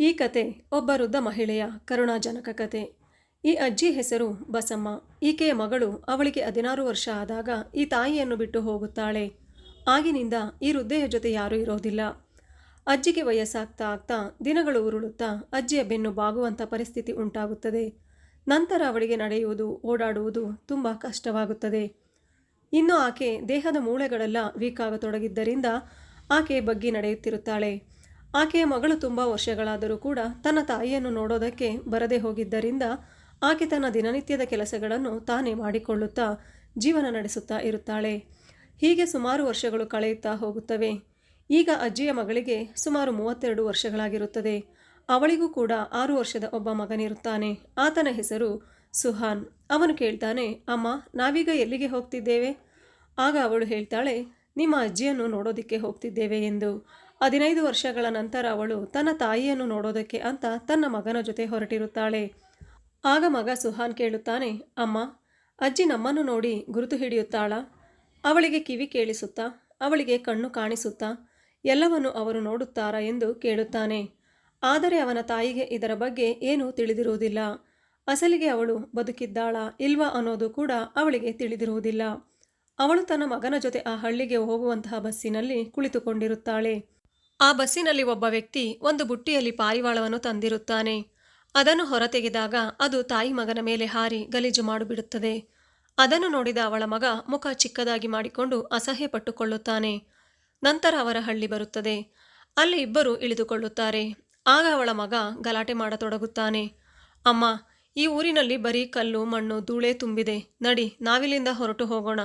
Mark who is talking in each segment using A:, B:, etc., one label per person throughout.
A: ಈ ಕತೆ ಒಬ್ಬ ವೃದ್ಧ ಮಹಿಳೆಯ ಕರುಣಾಜನಕ ಕತೆ. ಈ ಅಜ್ಜಿ ಹೆಸರು ಬಸಮ್ಮ. ಈಕೆಯ ಮಗಳು ಅವಳಿಗೆ ಹದಿನಾರು ವರ್ಷ ಆದಾಗ ಈ ತಾಯಿಯನ್ನು ಬಿಟ್ಟು ಹೋಗುತ್ತಾಳೆ. ಆಗಿನಿಂದ ಈ ವೃದ್ಧೆಯ ಜೊತೆ ಯಾರೂ ಇರೋದಿಲ್ಲ. ಅಜ್ಜಿಗೆ ವಯಸ್ಸಾಗ್ತಾ ಆಗ್ತಾ ದಿನಗಳು ಉರುಳುತ್ತಾ ಅಜ್ಜಿಯ ಬೆನ್ನು ಬಾಗುವಂಥ ಪರಿಸ್ಥಿತಿ ಉಂಟಾಗುತ್ತದೆ. ನಂತರ ಅವಳಿಗೆ ನಡೆಯುವುದು, ಓಡಾಡುವುದು ತುಂಬ ಕಷ್ಟವಾಗುತ್ತದೆ. ಇನ್ನು ಆಕೆ ದೇಹದ ಮೂಳೆಗಳೆಲ್ಲ ವೀಕ್ ಆಗತೊಡಗಿದ್ದರಿಂದ ಆಕೆ ಬಗ್ಗಿ ನಡೆಯುತ್ತಿರುತ್ತಾಳೆ. ಆಕೆಯ ಮಗಳು ತುಂಬ ವರ್ಷಗಳಾದರೂ ಕೂಡ ತನ್ನ ತಾಯಿಯನ್ನು ನೋಡೋದಕ್ಕೆ ಬರದೇ ಹೋಗಿದ್ದರಿಂದ ಆಕೆ ತನ್ನ ದಿನನಿತ್ಯದ ಕೆಲಸಗಳನ್ನು ತಾನೇ ಮಾಡಿಕೊಳ್ಳುತ್ತಾ ಜೀವನ ನಡೆಸುತ್ತಾ ಇರುತ್ತಾಳೆ. ಹೀಗೆ ಸುಮಾರು ವರ್ಷಗಳು ಕಳೆಯುತ್ತಾ ಹೋಗುತ್ತವೆ. ಈಗ ಅಜ್ಜಿಯ ಮಗಳಿಗೆ ಸುಮಾರು ಮೂವತ್ತೆರಡು ವರ್ಷಗಳಾಗಿರುತ್ತದೆ. ಅವಳಿಗೂ ಕೂಡ ಆರು ವರ್ಷದ ಒಬ್ಬ ಮಗನಿರುತ್ತಾನೆ. ಆತನ ಹೆಸರು ಸುಹಾನ್. ಅವನು ಕೇಳ್ತಾನೆ, ಅಮ್ಮ, ನಾವೀಗ ಎಲ್ಲಿಗೆ ಹೋಗ್ತಿದ್ದೇವೆ? ಆಗ ಅವಳು ಹೇಳ್ತಾಳೆ, ನಿಮ್ಮ ಅಜ್ಜಿಯನ್ನು ನೋಡೋದಕ್ಕೆ ಹೋಗ್ತಿದ್ದೇವೆ ಎಂದು. ಹದಿನೈದು ವರ್ಷಗಳ ನಂತರ ಅವಳು ತನ್ನ ತಾಯಿಯನ್ನು ನೋಡೋದಕ್ಕೆ ಅಂತ ತನ್ನ ಮಗನ ಜೊತೆ ಹೊರಟಿರುತ್ತಾಳೆ. ಆಗ ಮಗ ಸುಹಾನ್ ಕೇಳುತ್ತಾನೆ, ಅಮ್ಮ, ಅಜ್ಜಿ ನಮ್ಮನ್ನು ನೋಡಿ ಗುರುತು ಹಿಡಿಯುತ್ತಾಳ? ಅವಳಿಗೆ ಕಿವಿ ಕೇಳಿಸುತ್ತಾ? ಅವಳಿಗೆ ಕಣ್ಣು ಕಾಣಿಸುತ್ತಾ? ಎಲ್ಲವನ್ನು ಅವರು ನೋಡುತ್ತಾರಾ? ಎಂದು ಕೇಳುತ್ತಾನೆ. ಆದರೆ ಅವನ ತಾಯಿಗೆ ಇದರ ಬಗ್ಗೆ ಏನೂ ತಿಳಿದಿರುವುದಿಲ್ಲ. ಅಸಲಿಗೆ ಅವಳು ಬದುಕಿದ್ದಾಳಾ ಇಲ್ವಾ ಅನ್ನೋದು ಕೂಡ ಅವಳಿಗೆ ತಿಳಿದಿರುವುದಿಲ್ಲ. ಅವಳು ತನ್ನ ಮಗನ ಜೊತೆ ಆ ಹಳ್ಳಿಗೆ ಹೋಗುವಂತಹ ಬಸ್ಸಿನಲ್ಲಿ ಕುಳಿತುಕೊಂಡಿರುತ್ತಾಳೆ. ಆ ಬಸ್ಸಿನಲ್ಲಿ ಒಬ್ಬ ವ್ಯಕ್ತಿ ಒಂದು ಬುಟ್ಟಿಯಲ್ಲಿ ಪಾರಿವಾಳವನ್ನು ತಂದಿರುತ್ತಾನೆ. ಅದನ್ನು ಹೊರತೆಗೆದಾಗ ಅದು ತಾಯಿ ಮಗನ ಮೇಲೆ ಹಾರಿ ಗಲೀಜು ಮಾಡಿಬಿಡುತ್ತದೆ. ಅದನ್ನು ನೋಡಿದ ಅವಳ ಮಗ ಮುಖ ಚಿಕ್ಕದಾಗಿ ಮಾಡಿಕೊಂಡು ಅಸಹ್ಯ ಪಟ್ಟುಕೊಳ್ಳುತ್ತಾನೆ. ನಂತರ ಅವರ ಹಳ್ಳಿ ಬರುತ್ತದೆ. ಅಲ್ಲಿ ಇಬ್ಬರು ಇಳಿದುಕೊಳ್ಳುತ್ತಾರೆ. ಆಗ ಅವಳ ಮಗ ಗಲಾಟೆ ಮಾಡತೊಡಗುತ್ತಾನೆ. ಅಮ್ಮ, ಈ ಊರಿನಲ್ಲಿ ಬರೀ ಕಲ್ಲು, ಮಣ್ಣು, ಧೂಳೆ ತುಂಬಿದೆ. ನಡಿ, ನಾವಿಲ್ಲಿಂದ ಹೊರಟು ಹೋಗೋಣ.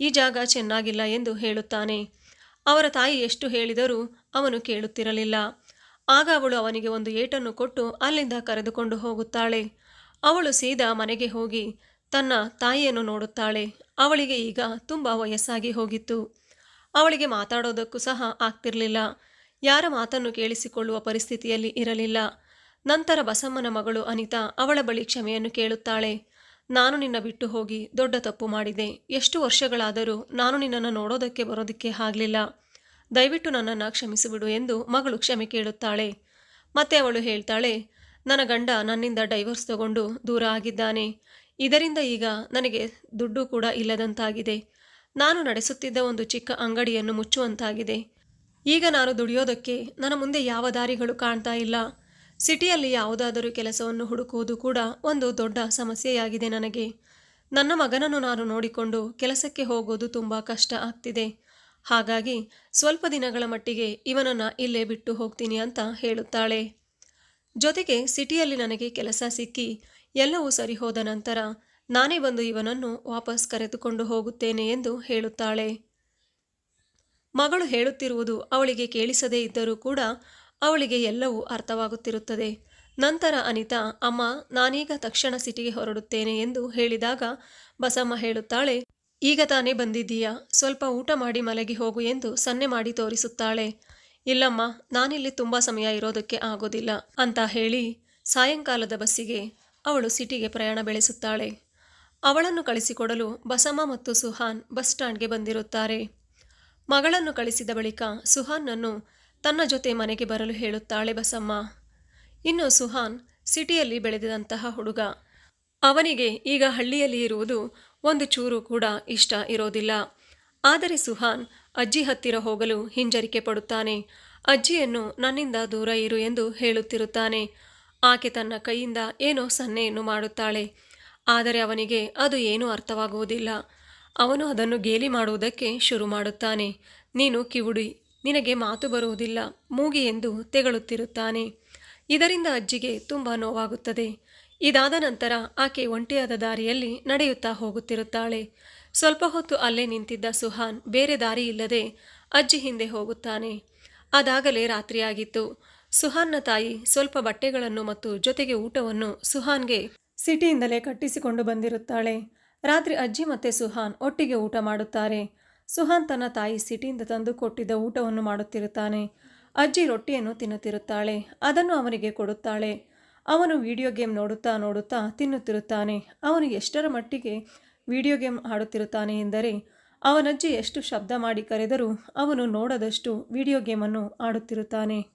A: ಈ ಜಾಗ ಚೆನ್ನಾಗಿಲ್ಲ ಎಂದು ಹೇಳುತ್ತಾನೆ. ಅವರ ತಾಯಿ ಎಷ್ಟು ಹೇಳಿದರೂ ಅವನು ಕೇಳುತ್ತಿರಲಿಲ್ಲ. ಆಗ ಅವಳು ಅವನಿಗೆ ಒಂದು ಏಟನ್ನು ಕೊಟ್ಟು ಅಲ್ಲಿಂದ ಕರೆದುಕೊಂಡು ಹೋಗುತ್ತಾಳೆ. ಅವಳು ಸೀದಾ ಮನೆಗೆ ಹೋಗಿ ತನ್ನ ತಾಯಿಯನ್ನು ನೋಡುತ್ತಾಳೆ. ಅವಳಿಗೆ ಈಗ ತುಂಬ ವಯಸ್ಸಾಗಿ ಹೋಗಿತ್ತು. ಅವಳಿಗೆ ಮಾತಾಡೋದಕ್ಕೂ ಸಹ ಆಗ್ತಿರಲಿಲ್ಲ. ಯಾರ ಮಾತನ್ನು ಕೇಳಿಸಿಕೊಳ್ಳುವ ಪರಿಸ್ಥಿತಿಯಲ್ಲಿ ಇರಲಿಲ್ಲ. ನಂತರ ಬಸಮ್ಮನ ಮಗಳು ಅನಿತಾ ಅವಳ ಬಳಿ ಕ್ಷಮೆಯನ್ನು ಕೇಳುತ್ತಾಳೆ. ನಾನು ನಿನ್ನ ಬಿಟ್ಟು ಹೋಗಿ ದೊಡ್ಡ ತಪ್ಪು ಮಾಡಿದೆ. ಎಷ್ಟು ವರ್ಷಗಳಾದರೂ ನಾನು ನಿನ್ನನ್ನು ನೋಡೋದಕ್ಕೆ ಬರೋದಕ್ಕೆ ಆಗಲಿಲ್ಲ. ದಯವಿಟ್ಟು ನನ್ನನ್ನು ಕ್ಷಮಿಸಿಬಿಡು ಎಂದು ಮಗಳು ಕ್ಷಮೆ ಕೇಳುತ್ತಾಳೆ. ಮತ್ತೆ ಅವಳು ಹೇಳ್ತಾಳೆ, ನನ್ನ ಗಂಡ ನನ್ನಿಂದ ಡೈವರ್ಸ್ ತಗೊಂಡು ದೂರ ಆಗಿದ್ದಾನೆ. ಇದರಿಂದ ಈಗ ನನಗೆ ದುಡ್ಡು ಕೂಡ ಇಲ್ಲದಂತಾಗಿದೆ. ನಾನು ನಡೆಸುತ್ತಿದ್ದ ಒಂದು ಚಿಕ್ಕ ಅಂಗಡಿಯನ್ನು ಮುಚ್ಚುವಂತಾಗಿದೆ. ಈಗ ನಾನು ದುಡಿಯೋದಕ್ಕೆ ನನ್ನ ಮುಂದೆ ಯಾವ ದಾರಿಗಳು ಕಾಣ್ತಾ ಇಲ್ಲ. ಸಿಟಿಯಲ್ಲಿ ಯಾವುದಾದರೂ ಕೆಲಸವನ್ನು ಹುಡುಕುವುದು ಕೂಡ ಒಂದು ದೊಡ್ಡ ಸಮಸ್ಯೆಯಾಗಿದೆ ನನಗೆ. ನನ್ನ ಮಗನನ್ನು ನಾನು ನೋಡಿಕೊಂಡು ಕೆಲಸಕ್ಕೆ ಹೋಗೋದು ತುಂಬ ಕಷ್ಟ ಆಗ್ತಿದೆ. ಹಾಗಾಗಿ ಸ್ವಲ್ಪ ದಿನಗಳ ಮಟ್ಟಿಗೆ ಇವನನ್ನು ಇಲ್ಲೇ ಬಿಟ್ಟು ಹೋಗ್ತೀನಿ ಅಂತ ಹೇಳುತ್ತಾಳೆ. ಜೊತೆಗೆ ಸಿಟಿಯಲ್ಲಿ ನನಗೆ ಕೆಲಸ ಸಿಕ್ಕಿ ಎಲ್ಲವೂ ಸರಿ ಹೋದ ನಂತರ ನಾನೇ ಬಂದು ಇವನನ್ನು ವಾಪಸ್ ಕರೆದುಕೊಂಡು ಹೋಗುತ್ತೇನೆ ಎಂದು ಹೇಳುತ್ತಾಳೆ. ಮಗಳು ಹೇಳುತ್ತಿರುವುದು ಅವಳಿಗೆ ಕೇಳಿಸದೇ ಇದ್ದರೂ ಕೂಡ ಅವಳಿಗೆ ಎಲ್ಲವೂ ಅರ್ಥವಾಗುತ್ತಿರುತ್ತದೆ. ನಂತರ ಅನಿತಾ, ಅಮ್ಮ, ನಾನೀಗ ತಕ್ಷಣ ಸಿಟಿಗೆ ಹೊರಡುತ್ತೇನೆ ಎಂದು ಹೇಳಿದಾಗ ಬಸಮ್ಮ ಹೇಳುತ್ತಾಳೆ, ಈಗ ತಾನೇ ಬಂದಿದ್ದೀಯಾ? ಸ್ವಲ್ಪ ಊಟ ಮಾಡಿ ಮಲಗಿ ಹೋಗು ಎಂದು ಸನ್ನೆ ಮಾಡಿ ತೋರಿಸುತ್ತಾಳೆ. ಇಲ್ಲಮ್ಮ, ನಾನಿಲ್ಲಿ ತುಂಬ ಸಮಯ ಇರೋದಕ್ಕೆ ಆಗೋದಿಲ್ಲ ಅಂತ ಹೇಳಿ ಸಾಯಂಕಾಲದ ಬಸ್ಸಿಗೆ ಅವಳು ಸಿಟಿಗೆ ಪ್ರಯಾಣ ಬೆಳೆಸುತ್ತಾಳೆ. ಅವಳನ್ನು ಕಳಿಸಿಕೊಡಲು ಬಸಮ್ಮ ಮತ್ತು ಸುಹಾನ್ ಬಸ್ ಸ್ಟ್ಯಾಂಡ್ಗೆ ಬಂದಿರುತ್ತಾರೆ. ಮಗಳನ್ನು ಕಳಿಸಿದ ಬಳಿಕ ಸುಹಾನ್ನನ್ನು ತನ್ನ ಜೊತೆ ಮನೆಗೆ ಬರಲು ಹೇಳುತ್ತಾಳೆ ಬಸಮ್ಮ. ಇನ್ನು ಸುಹಾನ್ ಸಿಟಿಯಲ್ಲಿ ಬೆಳೆದಿದಂತಹ ಹುಡುಗ. ಅವನಿಗೆ ಈಗ ಹಳ್ಳಿಯಲ್ಲಿ ಇರುವುದು ಒಂದು ಚೂರು ಕೂಡ ಇಷ್ಟ ಇರೋದಿಲ್ಲ. ಆದರೆ ಸುಹಾನ್ ಅಜ್ಜಿ ಹತ್ತಿರ ಹೋಗಲು ಹಿಂಜರಿಕೆ ಪಡುತ್ತಾನೆ. ಅಜ್ಜಿಯನ್ನು ನನ್ನಿಂದ ದೂರ ಇರು ಎಂದು ಹೇಳುತ್ತಿರುತ್ತಾನೆ. ಆಕೆ ತನ್ನ ಕೈಯಿಂದ ಏನೋ ಸನ್ನೆಯನ್ನು ಮಾಡುತ್ತಾಳೆ. ಆದರೆ ಅವನಿಗೆ ಅದು ಏನೂ ಅರ್ಥವಾಗುವುದಿಲ್ಲ. ಅವನು ಅದನ್ನು ಗೇಲಿ ಮಾಡುವುದಕ್ಕೆ ಶುರು ಮಾಡುತ್ತಾನೆ. ನೀನು ಕಿವುಡಿ ನಿನಗೆ ಮಾತು ಬರುವುದಿಲ್ಲ, ಮೂಗಿ ಎಂದು ತೆಗಳುತ್ತಿರುತ್ತಾನೆ. ಇದರಿಂದ ಅಜ್ಜಿಗೆ ತುಂಬ ನೋವಾಗುತ್ತದೆ. ಇದಾದ ನಂತರ ಆಕೆ ಒಂಟಿಯಾದ ದಾರಿಯಲ್ಲಿ ನಡೆಯುತ್ತಾ ಹೋಗುತ್ತಿರುತ್ತಾಳೆ. ಸ್ವಲ್ಪ ಹೊತ್ತು ಅಲ್ಲೇ ನಿಂತಿದ್ದ ಸುಹಾನ್ ಬೇರೆ ದಾರಿ ಇಲ್ಲದೆ ಅಜ್ಜಿ ಹಿಂದೆ ಹೋಗುತ್ತಾನೆ. ಅದಾಗಲೇ ರಾತ್ರಿಯಾಗಿತ್ತು. ಸುಹಾನ್ನ ತಾಯಿ ಸ್ವಲ್ಪ ಬಟ್ಟೆಗಳನ್ನು ಮತ್ತು ಜೊತೆಗೆ ಊಟವನ್ನು ಸುಹಾನ್ಗೆ ಸಿಟಿಯಿಂದಲೇ ಕಟ್ಟಿಸಿಕೊಂಡು ಬಂದಿರುತ್ತಾಳೆ. ರಾತ್ರಿ ಅಜ್ಜಿ ಮತ್ತೆ ಸುಹಾನ್ ಒಟ್ಟಿಗೆ ಊಟ ಮಾಡುತ್ತಾರೆ. ಸುಹಾನ್ ತನ್ನ ತಾಯಿ ಸಿಟಿಯಿಂದ ತಂದು ಕೊಟ್ಟಿದ್ದ ಊಟವನ್ನು ಮಾಡುತ್ತಿರುತ್ತಾನೆ. ಅಜ್ಜಿ ರೊಟ್ಟಿಯನ್ನು ತಿನ್ನುತ್ತಿರುತ್ತಾಳೆ, ಅದನ್ನು ಅವನಿಗೆ ಕೊಡುತ್ತಾಳೆ. ಅವನು ವಿಡಿಯೋ ಗೇಮ್ ನೋಡುತ್ತಾ ನೋಡುತ್ತಾ ತಿನ್ನುತ್ತಿರುತ್ತಾನೆ. ಅವನು ಎಷ್ಟರ ಮಟ್ಟಿಗೆ ವಿಡಿಯೋ ಗೇಮ್ ಆಡುತ್ತಿರುತ್ತಾನೆ ಎಂದರೆ, ಅವನಜ್ಜಿ ಎಷ್ಟು ಶಬ್ದ ಮಾಡಿ ಕರೆದರೂ ಅವನು ನೋಡದಷ್ಟು ವಿಡಿಯೋ ಗೇಮನ್ನು ಆಡುತ್ತಿರುತ್ತಾನೆ.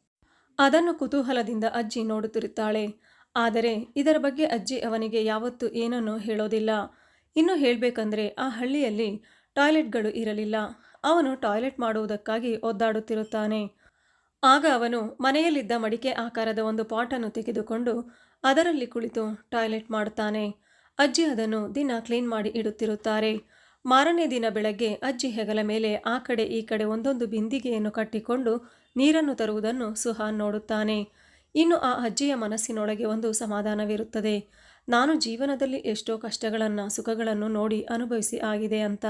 A: ಅದನ್ನು ಕುತೂಹಲದಿಂದ ಅಜ್ಜಿ ನೋಡುತ್ತಿರುತ್ತಾಳೆ. ಆದರೆ ಇದರ ಬಗ್ಗೆ ಅಜ್ಜಿ ಅವನಿಗೆ ಯಾವತ್ತೂ ಏನನ್ನೂ ಹೇಳೋದಿಲ್ಲ. ಇನ್ನು ಹೇಳಬೇಕಂದ್ರೆ, ಆ ಹಳ್ಳಿಯಲ್ಲಿ ಟಾಯ್ಲೆಟ್ಗಳು ಇರಲಿಲ್ಲ. ಅವನು ಟಾಯ್ಲೆಟ್ ಮಾಡುವುದಕ್ಕಾಗಿ ಒದ್ದಾಡುತ್ತಿರುತ್ತಾನೆ. ಆಗ ಅವನು ಮನೆಯಲ್ಲಿದ್ದ ಮಡಿಕೆ ಆಕಾರದ ಒಂದು ಪಾಟನ್ನು ತೆಗೆದುಕೊಂಡು ಅದರಲ್ಲಿ ಕುಳಿತು ಟಾಯ್ಲೆಟ್ ಮಾಡುತ್ತಾನೆ. ಅಜ್ಜಿ ಅದನ್ನು ದಿನ ಕ್ಲೀನ್ ಮಾಡಿ ಇಡುತ್ತಿರುತ್ತಾರೆ. ಮಾರನೇ ದಿನ ಬೆಳಗ್ಗೆ ಅಜ್ಜಿ ಹೆಗಲ ಮೇಲೆ ಆ ಕಡೆ ಈ ಕಡೆ ಒಂದೊಂದು ಬಿಂದಿಗೆಯನ್ನು ಕಟ್ಟಿಕೊಂಡು ನೀರನ್ನು ತರುವುದನ್ನು ಸುಹಾನ್ ನೋಡುತ್ತಾನೆ. ಇನ್ನು ಆ ಅಜ್ಜಿಯ ಮನಸ್ಸಿನೊಳಗೆ ಒಂದು ಸಮಾಧಾನವಿರುತ್ತದೆ. ನಾನು ಜೀವನದಲ್ಲಿ ಎಷ್ಟೋ ಕಷ್ಟಗಳನ್ನು, ಸುಖಗಳನ್ನು ನೋಡಿ ಅನುಭವಿಸಿ ಆಗಿದೆ ಅಂತ.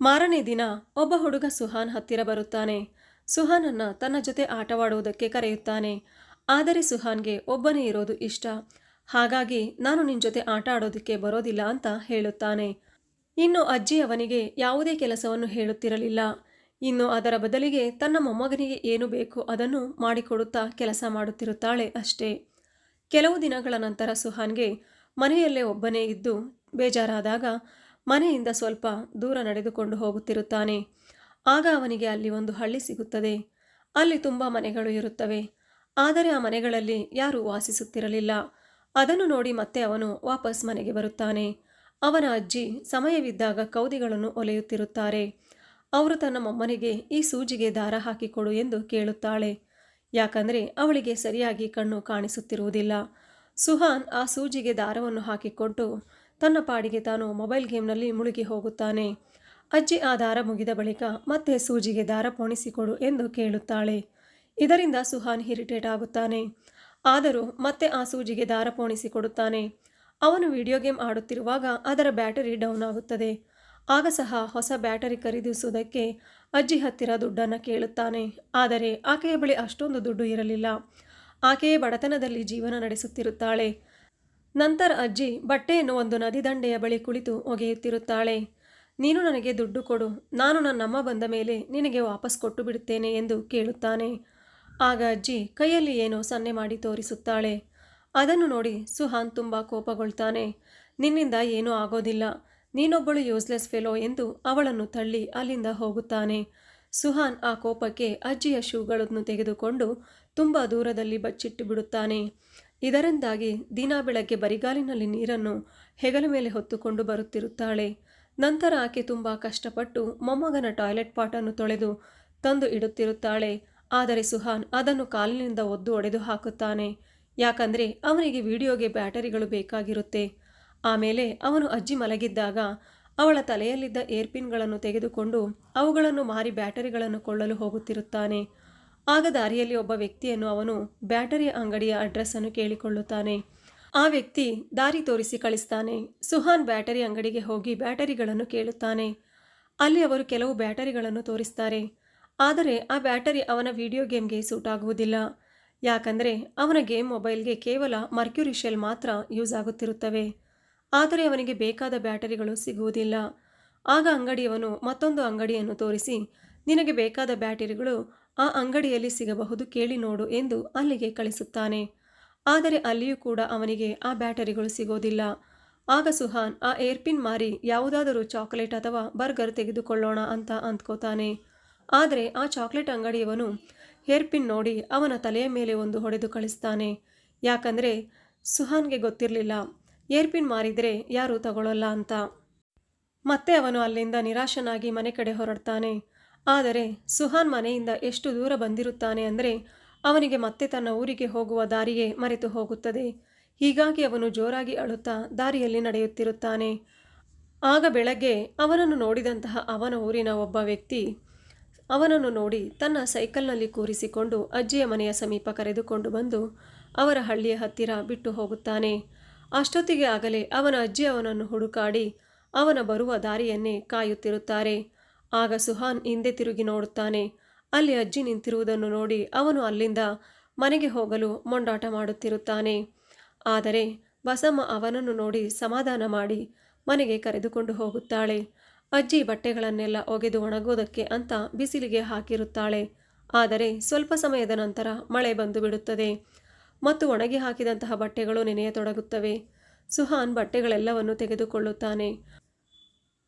A: ಮಾರನೇ ದಿನ ಒಬ್ಬ ಹುಡುಗ ಸುಹಾನ್ ಹತ್ತಿರ ಬರುತ್ತಾನೆ. ಸುಹಾನನ್ನ ತನ್ನ ಜೊತೆ ಆಟವಾಡುವುದಕ್ಕೆ ಕರೆಯುತ್ತಾನೆ. ಆದರೆ ಸುಹಾನ್ಗೆ ಒಬ್ಬನೇ ಇರೋದು ಇಷ್ಟ. ಹಾಗಾಗಿ ನಾನು ನಿನ್ನ ಜೊತೆ ಆಟ ಆಡೋದಕ್ಕೆ ಬರೋದಿಲ್ಲ ಅಂತ ಹೇಳುತ್ತಾನೆ. ಇನ್ನು ಅಜ್ಜಿ ಅವನಿಗೆ ಯಾವುದೇ ಕೆಲಸವನ್ನು ಹೇಳುತ್ತಿರಲಿಲ್ಲ. ಇನ್ನು ಅದರ ಬದಲಿಗೆ ತನ್ನ ಮೊಮ್ಮಗನಿಗೆ ಏನು ಬೇಕು ಅದನ್ನು ಮಾಡಿಕೊಡುತ್ತಾ ಕೆಲಸ ಮಾಡುತ್ತಿರುತ್ತಾಳೆ ಅಷ್ಟೇ. ಕೆಲವು ದಿನಗಳ ನಂತರ ಸುಹಾನ್ಗೆ ಮನೆಯಲ್ಲೇ ಒಬ್ಬನೇ ಇದ್ದು ಬೇಜಾರಾದಾಗ ಮನೆಯಿಂದ ಸ್ವಲ್ಪ ದೂರ ನಡೆದುಕೊಂಡು ಹೋಗುತ್ತಿರುತ್ತಾನೆ. ಆಗ ಅವನಿಗೆ ಅಲ್ಲಿ ಒಂದು ಹಳ್ಳಿ ಸಿಗುತ್ತದೆ. ಅಲ್ಲಿ ತುಂಬ ಮನೆಗಳು ಇರುತ್ತವೆ. ಆದರೆ ಆ ಮನೆಗಳಲ್ಲಿ ಯಾರೂ ವಾಸಿಸುತ್ತಿರಲಿಲ್ಲ. ಅದನ್ನು ನೋಡಿ ಮತ್ತೆ ಅವನು ವಾಪಸ್ ಮನೆಗೆ ಬರುತ್ತಾನೆ. ಅವನ ಅಜ್ಜಿ ಸಮಯವಿದ್ದಾಗ ಕೌದಿಗಳನ್ನು ಒಲೆಯುತ್ತಿರುತ್ತಾರೆ. ಅವರು ತನ್ನ ಮೊಮ್ಮನಿಗೆ ಈ ಸೂಜಿಗೆ ದಾರ ಹಾಕಿಕೊಡು ಎಂದು ಕೇಳುತ್ತಾಳೆ. ಯಾಕಂದರೆ ಅವಳಿಗೆ ಸರಿಯಾಗಿ ಕಣ್ಣು ಕಾಣಿಸುತ್ತಿರುವುದಿಲ್ಲ. ಸುಹಾನ್ ಆ ಸೂಜಿಗೆ ದಾರವನ್ನು ಹಾಕಿಕೊಟ್ಟು ತನ್ನ ಪಾಡಿಗೆ ತಾನು ಮೊಬೈಲ್ ಗೇಮ್ನಲ್ಲಿ ಮುಳುಗಿ ಹೋಗುತ್ತಾನೆ. ಅಜ್ಜಿ ಆ ದಾರ ಮುಗಿದ ಬಳಿಕ ಮತ್ತೆ ಸೂಜಿಗೆ ದಾರ ಪೋಣಿಸಿಕೊಡು ಎಂದು ಕೇಳುತ್ತಾಳೆ. ಇದರಿಂದ ಸುಹಾನ್ ಇರಿಟೇಟ್ ಆಗುತ್ತಾನೆ. ಆದರೂ ಮತ್ತೆ ಆ ಸೂಜಿಗೆ ದಾರ ಪೋಣಿಸಿಕೊಡುತ್ತಾನೆ ಅವನು ವಿಡಿಯೋ ಗೇಮ್ ಆಡುತ್ತಿರುವಾಗ ಅದರ ಬ್ಯಾಟರಿ ಡೌನ್ ಆಗುತ್ತದೆ. ಆಗ ಸಹ ಹೊಸ ಬ್ಯಾಟರಿ ಖರೀದಿಸುವುದಕ್ಕೆ ಅಜ್ಜಿ ಹತ್ತಿರ ದುಡ್ಡನ್ನು ಕೇಳುತ್ತಾನೆ. ಆದರೆ ಆಕೆಯ ಬಳಿ ಅಷ್ಟೊಂದು ದುಡ್ಡು ಇರಲಿಲ್ಲ. ಆಕೆಯೇ ಬಡತನದಲ್ಲಿ ಜೀವನ ನಡೆಸುತ್ತಿರುತ್ತಾಳೆ. ನಂತರ ಅಜ್ಜಿ ಬಟ್ಟೆಯನ್ನು ಒಂದು ನದಿ ದಂಡೆಯ ಬಳಿ ಕುಳಿತು ಒಗೆಯುತ್ತಿರುತ್ತಾಳೆ. ನೀನು ನನಗೆ ದುಡ್ಡು ಕೊಡು. ನಾನು ನನ್ನಮ್ಮ ಬಂದ ಮೇಲೆ ನಿನಗೆ ವಾಪಸ್ ಕೊಟ್ಟು ಬಿಡುತ್ತೇನೆ ಎಂದು ಕೇಳುತ್ತಾನೆ. ಆಗ ಅಜ್ಜಿ ಕೈಯಲ್ಲಿ ಏನೋ ಸನ್ನೆ ಮಾಡಿ ತೋರಿಸುತ್ತಾಳೆ. ಅದನ್ನು ನೋಡಿ ಸುಹಾನ್ ತುಂಬ ಕೋಪಗೊಳ್ತಾನೆ. ನಿನ್ನಿಂದ ಏನೂ ಆಗೋದಿಲ್ಲ. ನೀನೊಬ್ಬಳು ಯೂಸ್ಲೆಸ್ ಫೆಲೋ ಎಂದು ಅವಳನ್ನು ತಳ್ಳಿ ಅಲ್ಲಿಂದ ಹೋಗುತ್ತಾನೆ. ಸುಹಾನ್ ಆ ಕೋಪಕ್ಕೆ ಅಜ್ಜಿಯ ಶೂಗಳನ್ನು ತೆಗೆದುಕೊಂಡು ತುಂಬ ದೂರದಲ್ಲಿ ಬಚ್ಚಿಟ್ಟು ಬಿಡುತ್ತಾನೆ. ಇದರಿಂದಾಗಿ ದಿನ ಬೆಳಗ್ಗೆ ಬರಿಗಾಲಿನಲ್ಲಿ ನೀರನ್ನು ಹೆಗಲ ಮೇಲೆ ಹೊತ್ತುಕೊಂಡು ಬರುತ್ತಿರುತ್ತಾಳೆ. ನಂತರ ಆಕೆ ತುಂಬ ಕಷ್ಟಪಟ್ಟು ಮೊಮ್ಮಗನ ಟಾಯ್ಲೆಟ್ ಪಾಟನ್ನು ತೊಳೆದು ತಂದು ಇಡುತ್ತಿರುತ್ತಾಳೆ. ಆದರೆ ಸುಹಾನ್ ಅದನ್ನು ಕಾಲಿನಿಂದ ಒದ್ದು ಒಡೆದು ಹಾಕುತ್ತಾನೆ. ಯಾಕಂದರೆ ಅವನಿಗೆ ವಿಡಿಯೋಗೆ ಬ್ಯಾಟರಿಗಳು ಬೇಕಾಗಿರುತ್ತೆ. ಆಮೇಲೆ ಅವನು ಅಜ್ಜಿ ಮಲಗಿದ್ದಾಗ ಅವಳ ತಲೆಯಲ್ಲಿದ್ದ ಏರ್ಪಿನ್ಗಳನ್ನು ತೆಗೆದುಕೊಂಡು ಅವುಗಳನ್ನು ಮಾರಿ ಬ್ಯಾಟರಿಗಳನ್ನು ಕೊಳ್ಳಲು ಹೋಗುತ್ತಿರುತ್ತಾನೆ. ಆಗ ದಾರಿಯಲ್ಲಿ ಒಬ್ಬ ವ್ಯಕ್ತಿಯನ್ನು ಅವನು ಬ್ಯಾಟರಿಯ ಅಂಗಡಿಯ ಅಡ್ರೆಸ್ಸನ್ನು ಕೇಳಿಕೊಳ್ಳುತ್ತಾನೆ. ಆ ವ್ಯಕ್ತಿ ದಾರಿ ತೋರಿಸಿ ಕಳಿಸ್ತಾನೆ. ಸುಹಾನ್ ಬ್ಯಾಟರಿ ಅಂಗಡಿಗೆ ಹೋಗಿ ಬ್ಯಾಟರಿಗಳನ್ನು ಕೇಳುತ್ತಾನೆ. ಅಲ್ಲಿ ಅವರು ಕೆಲವು ಬ್ಯಾಟರಿಗಳನ್ನು ತೋರಿಸ್ತಾರೆ. ಆದರೆ ಆ ಬ್ಯಾಟರಿ ಅವನ ವಿಡಿಯೋ ಗೇಮ್ಗೆ ಸೂಟ್ ಆಗುವುದಿಲ್ಲ. ಯಾಕಂದರೆ ಅವನ ಗೇಮ್ ಮೊಬೈಲ್ಗೆ ಕೇವಲ ಮರ್ಕ್ಯೂರಿ ಶೆಲ್ ಮಾತ್ರ ಯೂಸ್ ಆಗುತ್ತಿರುತ್ತವೆ. ಆದರೆ ಅವನಿಗೆ ಬೇಕಾದ ಬ್ಯಾಟರಿಗಳು ಸಿಗುವುದಿಲ್ಲ. ಆಗ ಅಂಗಡಿಯವನು ಮತ್ತೊಂದು ಅಂಗಡಿಯನ್ನು ತೋರಿಸಿ, ನಿನಗೆ ಬೇಕಾದ ಬ್ಯಾಟರಿಗಳು ಆ ಅಂಗಡಿಯಲ್ಲಿ ಸಿಗಬಹುದು ಕೇಳಿ ನೋಡು ಎಂದು ಅಲ್ಲಿಗೆ ಕಳಿಸುತ್ತಾನೆ. ಆದರೆ ಅಲ್ಲಿಯೂ ಕೂಡ ಅವನಿಗೆ ಆ ಬ್ಯಾಟರಿಗಳು ಸಿಗೋದಿಲ್ಲ. ಆಗ ಸುಹಾನ್, ಆ ಏರ್ಪಿನ್ ಮಾರಿ ಯಾವುದಾದರೂ ಚಾಕೊಲೇಟ್ ಅಥವಾ ಬರ್ಗರ್ ತೆಗೆದುಕೊಳ್ಳೋಣ ಅಂತ ಅಂದ್ಕೋತಾನೆ. ಆದರೆ ಆ ಚಾಕ್ಲೇಟ್ ಅಂಗಡಿಯವನು ಹೇರ್ಪಿನ್ ನೋಡಿ ಅವನ ತಲೆಯ ಮೇಲೆ ಒಂದು ಹೊಡೆದು ಕಳಿಸ್ತಾನೆ. ಯಾಕಂದರೆ ಸುಹಾನ್ಗೆ ಗೊತ್ತಿರಲಿಲ್ಲ. ಏರ್ಪಿನ್ ಮಾರಿದರೆ ಯಾರೂ ತಗೊಳ್ಳಲ್ಲ ಅಂತ. ಮತ್ತೆ ಅವನು ಅಲ್ಲಿಂದ ನಿರಾಶನಾಗಿ ಮನೆ ಕಡೆ ಹೊರಡ್ತಾನೆ. ಆದರೆ ಸುಹಾನ್ ಮನೆಯಿಂದ ಎಷ್ಟು ದೂರ ಬಂದಿರುತ್ತಾನೆ ಅಂದರೆ ಅವನಿಗೆ ಮತ್ತೆ ತನ್ನ ಊರಿಗೆ ಹೋಗುವ ದಾರಿಯೇ ಮರೆತು ಹೋಗುತ್ತದೆ. ಹೀಗಾಗಿ ಅವನು ಜೋರಾಗಿ ಅಳುತ್ತಾ ದಾರಿಯಲ್ಲಿ ನಡೆಯುತ್ತಿರುತ್ತಾನೆ. ಆಗ ಬೆಳಗ್ಗೆ ಅವನನ್ನು ನೋಡಿದಂತಹ ಅವನ ಊರಿನ ಒಬ್ಬ ವ್ಯಕ್ತಿ ಅವನನ್ನು ನೋಡಿ ತನ್ನ ಸೈಕಲ್ನಲ್ಲಿ ಕೂರಿಸಿಕೊಂಡು ಅಜ್ಜಿಯ ಮನೆಯ ಸಮೀಪ ಕರೆದುಕೊಂಡು ಬಂದು ಅವರ ಹಳ್ಳಿಯ ಹತ್ತಿರ ಬಿಟ್ಟು ಹೋಗುತ್ತಾನೆ. ಅಷ್ಟೊತ್ತಿಗೆ ಆಗಲೇ ಅವನ ಅಜ್ಜಿ ಅವನನ್ನು ಹುಡುಕಾಡಿ ಅವನ ಬರುವ ದಾರಿಯನ್ನೇ ಕಾಯುತ್ತಿರುತ್ತಾರೆ. ಆಗ ಸುಹಾನ್ ಹಿಂದೆ ತಿರುಗಿ ನೋಡುತ್ತಾನೆ. ಅಲ್ಲಿ ಅಜ್ಜಿ ನಿಂತಿರುವುದನ್ನು ನೋಡಿ ಅವನು ಅಲ್ಲಿಂದ ಮನೆಗೆ ಹೋಗಲು ಮೊಂಡಾಟ ಮಾಡುತ್ತಿರುತ್ತಾನೆ. ಆದರೆ ಬಸಮ್ಮ ಅವನನ್ನು ನೋಡಿ ಸಮಾಧಾನ ಮಾಡಿ ಮನೆಗೆ ಕರೆದುಕೊಂಡು ಹೋಗುತ್ತಾಳೆ. ಅಜ್ಜಿ ಬಟ್ಟೆಗಳನ್ನೆಲ್ಲ ಒಗೆದು ಒಣಗೋದಕ್ಕೆ ಅಂತ ಬಿಸಿಲಿಗೆ ಹಾಕಿರುತ್ತಾಳೆ. ಆದರೆ ಸ್ವಲ್ಪ ಸಮಯದ ನಂತರ ಮಳೆ ಬಂದು ಬಿಡುತ್ತದೆ. ಮತ್ತು ಒಣಗಿ ಹಾಕಿದಂತಹ ಬಟ್ಟೆಗಳು ನೆನೆಯತೊಡಗುತ್ತವೆ. ಸುಹಾನ್ ಬಟ್ಟೆಗಳೆಲ್ಲವನ್ನು ತೆಗೆದುಕೊಳ್ಳುತ್ತಾನೆ.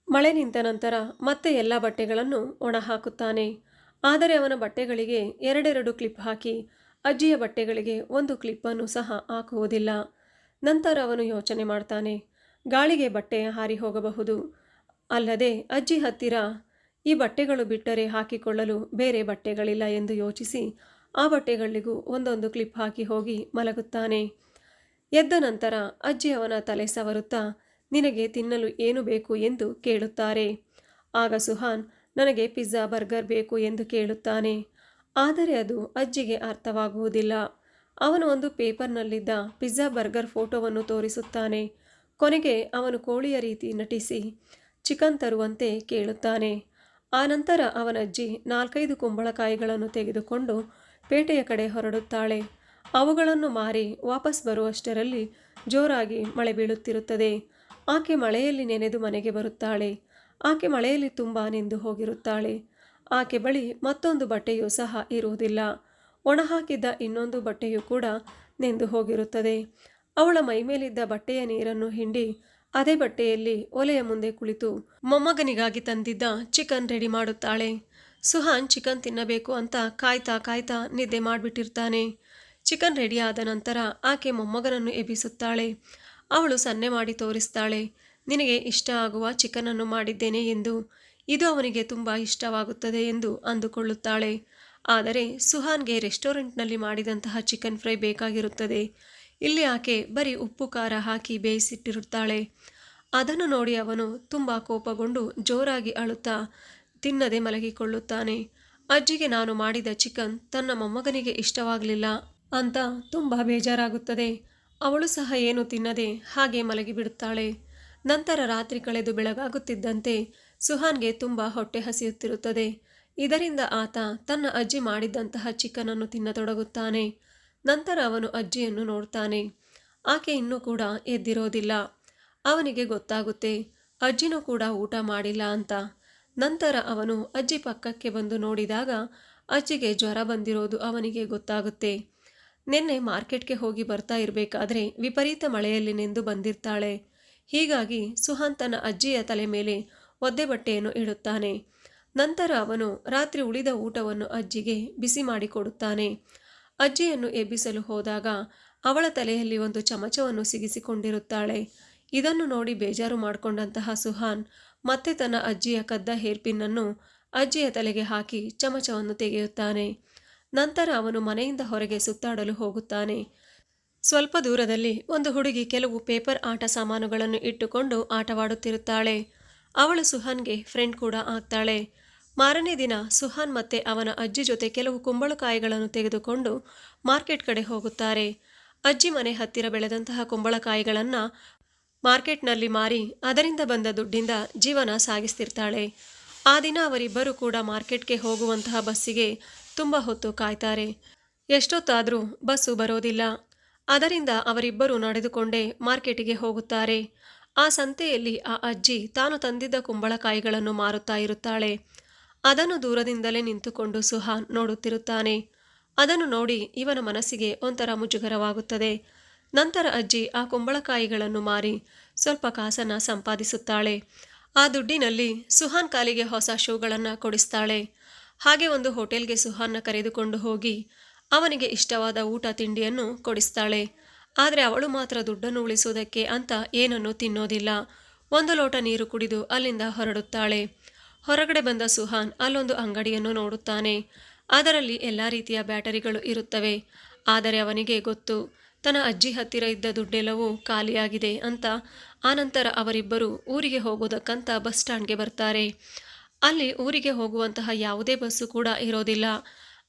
A: ಮಳೆ ನಿಂತ ನಂತರ ಮತ್ತೆ ಎಲ್ಲ ಬಟ್ಟೆಗಳನ್ನು ಒಣ ಹಾಕುತ್ತಾನೆ ಆದರೆ ಅವನ ಬಟ್ಟೆಗಳಿಗೆ ಎರಡೆರಡು ಕ್ಲಿಪ್ ಹಾಕಿ, ಅಜ್ಜಿಯ ಬಟ್ಟೆಗಳಿಗೆ ಒಂದು ಕ್ಲಿಪ್ಪನ್ನು ಸಹ ಹಾಕುವುದಿಲ್ಲ. ನಂತರ ಅವನು ಯೋಚನೆ ಮಾಡ್ತಾನೆ, ಗಾಳಿಗೆ ಬಟ್ಟೆ ಹಾರಿ ಹೋಗಬಹುದು. ಅಲ್ಲದೆ ಅಜ್ಜಿ ಹತ್ತಿರ, ಈ ಬಟ್ಟೆಗಳು ಬಿಟ್ಟರೆ ಹಾಕಿಕೊಳ್ಳಲು ಬೇರೆ ಬಟ್ಟೆಗಳಿಲ್ಲ ಎಂದು ಯೋಚಿಸಿ ಆ ಬಟ್ಟೆಗಳಿಗೂ ಒಂದೊಂದು ಕ್ಲಿಪ್ ಹಾಕಿ ಹೋಗಿ ಮಲಗುತ್ತಾನೆ. ಎದ್ದ ನಂತರ ಅಜ್ಜಿ ಅವನ ತಲೆ ಸವರುತ್ತಾ, ನಿನಗೆ ತಿನ್ನಲು ಏನು ಬೇಕು ಎಂದು ಕೇಳುತ್ತಾರೆ. ಆಗ ಸುಹಾನ್, ನನಗೆ ಪಿಜ್ಜಾ, ಬರ್ಗರ್ ಬೇಕು ಎಂದು ಕೇಳುತ್ತಾನೆ. ಆದರೆ ಅದು ಅಜ್ಜಿಗೆ ಅರ್ಥವಾಗುವುದಿಲ್ಲ. ಅವನು ಒಂದು ಪೇಪರ್ನಲ್ಲಿದ್ದ ಪಿಜ್ಜಾ, ಬರ್ಗರ್ ಫೋಟೋವನ್ನು ತೋರಿಸುತ್ತಾನೆ. ಕೊನೆಗೆ ಅವನು ಕೋಳಿಯ ರೀತಿ ನಟಿಸಿ ಚಿಕನ್ ತರುವಂತೆ ಕೇಳುತ್ತಾನೆ. ಆನಂತರ ಅವನಜ್ಜಿ ನಾಲ್ಕೈದು ಕುಂಬಳಕಾಯಿಗಳನ್ನು ತೆಗೆದುಕೊಂಡು ಪೇಟೆಯ ಕಡೆ ಹೊರಡುತ್ತಾಳೆ. ಅವುಗಳನ್ನು ಮಾರಿ ವಾಪಸ್ ಬರುವಷ್ಟರಲ್ಲಿ ಜೋರಾಗಿ ಮಳೆ ಬೀಳುತ್ತಿರುತ್ತದೆ. ಆಕೆ ಮಳೆಯಲ್ಲಿ ನೆನೆದು ಮನೆಗೆ ಬರುತ್ತಾಳೆ. ಆಕೆ ಮಳೆಯಲ್ಲಿ ತುಂಬ ನೆಂದು ಹೋಗಿರುತ್ತಾಳೆ. ಆಕೆ ಬಳಿ ಮತ್ತೊಂದು ಬಟ್ಟೆಯೂ ಸಹ ಇರುವುದಿಲ್ಲ. ಒಣಹಾಕಿದ್ದ ಇನ್ನೊಂದು ಬಟ್ಟೆಯೂ ಕೂಡ ನೆಂದು ಹೋಗಿರುತ್ತದೆ. ಅವಳ ಮೈಮೇಲಿದ್ದ ಬಟ್ಟೆಯ ನೀರನ್ನು ಹಿಂಡಿ ಅದೇ ಬಟ್ಟೆಯಲ್ಲಿ ಒಲೆಯ ಮುಂದೆ ಕುಳಿತು ಮೊಮ್ಮಗನಿಗಾಗಿ ತಂದಿದ್ದ ಚಿಕನ್ ರೆಡಿ ಮಾಡುತ್ತಾಳೆ. ಸುಹಾನ್ ಚಿಕನ್ ತಿನ್ನಬೇಕು ಅಂತ ಕಾಯ್ತಾ ಕಾಯ್ತಾ ನಿದ್ದೆ ಮಾಡಿಬಿಟ್ಟಿರ್ತಾನೆ. ಚಿಕನ್ ರೆಡಿ ಆದ ನಂತರ ಆಕೆ ಮೊಮ್ಮಗನನ್ನು ಎಬ್ಬಿಸುತ್ತಾಳೆ. ಅವಳು ಸನ್ನೆ ಮಾಡಿ ತೋರಿಸ್ತಾಳೆ, ನಿನಗೆ ಇಷ್ಟ ಆಗುವ ಚಿಕನನ್ನು ಮಾಡಿದ್ದೇನೆ ಎಂದು. ಇದು ಅವನಿಗೆ ತುಂಬ ಇಷ್ಟವಾಗುತ್ತದೆ ಎಂದು ಅಂದುಕೊಳ್ಳುತ್ತಾಳೆ. ಆದರೆ ಸುಹಾನ್ಗೆ ರೆಸ್ಟೋರೆಂಟ್ನಲ್ಲಿ ಮಾಡಿದಂತಹ ಚಿಕನ್ ಫ್ರೈ ಬೇಕಾಗಿರುತ್ತದೆ. ಇಲ್ಲಿ ಆಕೆ ಬರೀ ಉಪ್ಪು, ಖಾರ ಹಾಕಿ ಬೇಯಿಸಿಟ್ಟಿರುತ್ತಾಳೆ. ಅದನ್ನು ನೋಡಿ ಅವನು ತುಂಬ ಕೋಪಗೊಂಡು ಜೋರಾಗಿ ಅಳುತ್ತಾ ತಿನ್ನದೆ ಮಲಗಿಕೊಳ್ಳುತ್ತಾನೆ. ಅಜ್ಜಿಗೆ ನಾನು ಮಾಡಿದ ಚಿಕನ್ ತನ್ನ ಮೊಮ್ಮಗನಿಗೆ ಇಷ್ಟವಾಗಲಿಲ್ಲ ಅಂತ ತುಂಬ ಬೇಜಾರಾಗುತ್ತದೆ. ಅವಳು ಸಹ ಏನು ತಿನ್ನದೆ ಹಾಗೆ ಮಲಗಿಬಿಡುತ್ತಾಳೆ. ನಂತರ ರಾತ್ರಿ ಕಳೆದು ಬೆಳಗಾಗುತ್ತಿದ್ದಂತೆ ಸುಹಾನ್ಗೆ ತುಂಬ ಹೊಟ್ಟೆ ಹಸಿಯುತ್ತಿರುತ್ತದೆ. ಇದರಿಂದ ಆತ ತನ್ನ ಅಜ್ಜಿ ಮಾಡಿದ್ದಂತಹ ಚಿಕನನ್ನು ತಿನ್ನತೊಡಗುತ್ತಾನೆ. ನಂತರ ಅವನು ಅಜ್ಜಿಯನ್ನು ನೋಡ್ತಾನೆ. ಆಕೆ ಇನ್ನೂ ಕೂಡ ಎದ್ದಿರೋದಿಲ್ಲ. ಅವನಿಗೆ ಗೊತ್ತಾಗುತ್ತೆ, ಅಜ್ಜಿನೂ ಕೂಡ ಊಟ ಮಾಡಿಲ್ಲ ಅಂತ. ನಂತರ ಅವನು ಅಜ್ಜಿ ಪಕ್ಕಕ್ಕೆ ಬಂದು ನೋಡಿದಾಗ ಅಜ್ಜಿಗೆ ಜ್ವರ ಬಂದಿರೋದು ಅವನಿಗೆ ಗೊತ್ತಾಗುತ್ತೆ. ನಿನ್ನೆ ಮಾರ್ಕೆಟ್ಗೆ ಹೋಗಿ ಬರ್ತಾ ಇರಬೇಕಾದ್ರೆ ವಿಪರೀತ ಮಳೆಯಲ್ಲಿ ನೆಂದು ಬಂದಿರ್ತಾಳೆ. ಹೀಗಾಗಿ ಸುಹಾಂತನ ಅಜ್ಜಿಯ ತಲೆ ಮೇಲೆ ಒದ್ದೆ ಬಟ್ಟೆಯನ್ನು ಇಡುತ್ತಾನೆ. ನಂತರ ಅವನು ರಾತ್ರಿ ಉಳಿದ ಊಟವನ್ನು ಅಜ್ಜಿಗೆ ಬಿಸಿ ಮಾಡಿಕೊಡುತ್ತಾನೆ ಅಜ್ಜಿಯನ್ನು ಎಬ್ಬಿಸಲು ಹೋದಾಗ ಅವಳ ತಲೆಯಲ್ಲಿ ಒಂದು ಚಮಚವನ್ನು ಸಿಗಿಸಿಕೊಂಡಿರುತ್ತಾಳೆ. ಇದನ್ನು ನೋಡಿ ಬೇಜಾರು ಮಾಡಿಕೊಂಡಂತಹ ಸುಹಾನ್ ಮತ್ತೆ ತನ್ನ ಅಜ್ಜಿಯ ಕದ್ದ ಹೇರ್ಪಿನ್ನನ್ನು ಅಜ್ಜಿಯ ತಲೆಗೆ ಹಾಕಿ ಚಮಚವನ್ನು ತೆಗೆಯುತ್ತಾನೆ. ನಂತರ ಅವನು ಮನೆಯಿಂದ ಹೊರಗೆ ಸುತ್ತಾಡಲು ಹೋಗುತ್ತಾನೆ. ಸ್ವಲ್ಪ ದೂರದಲ್ಲಿ ಒಂದು ಹುಡುಗಿ ಕೆಲವು ಪೇಪರ್ ಆಟ ಸಾಮಾನುಗಳನ್ನು ಇಟ್ಟುಕೊಂಡು ಆಟವಾಡುತ್ತಿರುತ್ತಾಳೆ. ಅವಳು ಸುಹಾನ್ಗೆ ಫ್ರೆಂಡ್ ಕೂಡ ಆಗ್ತಾಳೆ. ಮಾರನೇ ದಿನ ಸುಹಾನ್ ಮತ್ತೆ ಅವನ ಅಜ್ಜಿ ಜೊತೆ ಕೆಲವು ಕುಂಬಳಕಾಯಿಗಳನ್ನು ತೆಗೆದುಕೊಂಡು ಮಾರ್ಕೆಟ್ ಕಡೆ ಹೋಗುತ್ತಾರೆ. ಅಜ್ಜಿ ಮನೆ ಹತ್ತಿರ ಬೆಳೆದಂತಹ ಕುಂಬಳಕಾಯಿಗಳನ್ನು ಮಾರ್ಕೆಟ್ನಲ್ಲಿ ಮಾರಿ ಅದರಿಂದ ಬಂದ ದುಡ್ಡಿಂದ ಜೀವನ ಸಾಗಿಸ್ತಿರ್ತಾಳೆ. ಆ ದಿನ ಅವರಿಬ್ಬರು ಕೂಡ ಮಾರ್ಕೆಟ್ಗೆ ಹೋಗುವಂತಹ ಬಸ್ಸಿಗೆ ತುಂಬ ಹೊತ್ತು ಕಾಯ್ತಾರೆ. ಎಷ್ಟೊತ್ತಾದರೂ ಬಸ್ಸು ಬರೋದಿಲ್ಲ. ಅದರಿಂದ ಅವರಿಬ್ಬರು ನಡೆದುಕೊಂಡೇ ಮಾರ್ಕೆಟಿಗೆ ಹೋಗುತ್ತಾರೆ. ಆ ಸಂತೆಯಲ್ಲಿ ಆ ಅಜ್ಜಿ ತಾನು ತಂದಿದ್ದ ಕುಂಬಳಕಾಯಿಗಳನ್ನು ಮಾರುತ್ತಾ ಇರುತ್ತಾಳೆ. ಅದನ್ನು ದೂರದಿಂದಲೇ ನಿಂತುಕೊಂಡು ಸುಹಾನ್ ನೋಡುತ್ತಿರುತ್ತಾನೆ. ಅದನ್ನು ನೋಡಿ ಇವನ ಮನಸ್ಸಿಗೆ ಒಂಥರ ಮುಜುಗರವಾಗುತ್ತದೆ. ನಂತರ ಅಜ್ಜಿ ಆ ಕುಂಬಳಕಾಯಿಗಳನ್ನು ಮಾರಿ ಸ್ವಲ್ಪ ಕಾಸನ್ನು ಸಂಪಾದಿಸುತ್ತಾಳೆ. ಆ ದುಡ್ಡಿನಲ್ಲಿ ಸುಹಾನ್ ಕಾಲಿಗೆ ಹೊಸ ಶೂಗಳನ್ನು ಕೊಡಿಸ್ತಾಳೆ. ಹಾಗೆ ಒಂದು ಹೋಟೆಲ್ಗೆ ಸುಹಾನ್ನ ಕರೆದುಕೊಂಡು ಹೋಗಿ ಅವನಿಗೆ ಇಷ್ಟವಾದ ಊಟ ತಿಂಡಿಯನ್ನು ಕೊಡಿಸ್ತಾಳೆ. ಆದರೆ ಅವಳು ಮಾತ್ರ ದುಡ್ಡನ್ನು ಉಳಿಸುವುದಕ್ಕೆ ಅಂತ ಏನನ್ನೂ ತಿನ್ನೋದಿಲ್ಲ. ಒಂದು ಲೋಟ ನೀರು ಕುಡಿದು ಅಲ್ಲಿಂದ ಹೊರಡುತ್ತಾಳೆ. ಹೊರಗಡೆ ಬಂದ ಸುಹಾನ್ ಅಲ್ಲೊಂದು ಅಂಗಡಿಯನ್ನು ನೋಡುತ್ತಾನೆ. ಅದರಲ್ಲಿ ಎಲ್ಲ ರೀತಿಯ ಬ್ಯಾಟರಿಗಳು ಇರುತ್ತವೆ. ಆದರೆ ಅವನಿಗೆ ಗೊತ್ತು ತನ್ನ ಅಜ್ಜಿ ಹತ್ತಿರ ಇದ್ದ ದುಡ್ಡೆಲ್ಲವೂ ಖಾಲಿಯಾಗಿದೆ ಅಂತ ಆನಂತರ ಅವರಿಬ್ಬರು ಊರಿಗೆ ಹೋಗೋದಕ್ಕಂತ ಬಸ್ ಸ್ಟ್ಯಾಂಡ್ಗೆ ಬರ್ತಾರೆ. ಅಲ್ಲಿ ಊರಿಗೆ ಹೋಗುವಂತಹ ಯಾವುದೇ ಬಸ್ಸು ಕೂಡ ಇರೋದಿಲ್ಲ.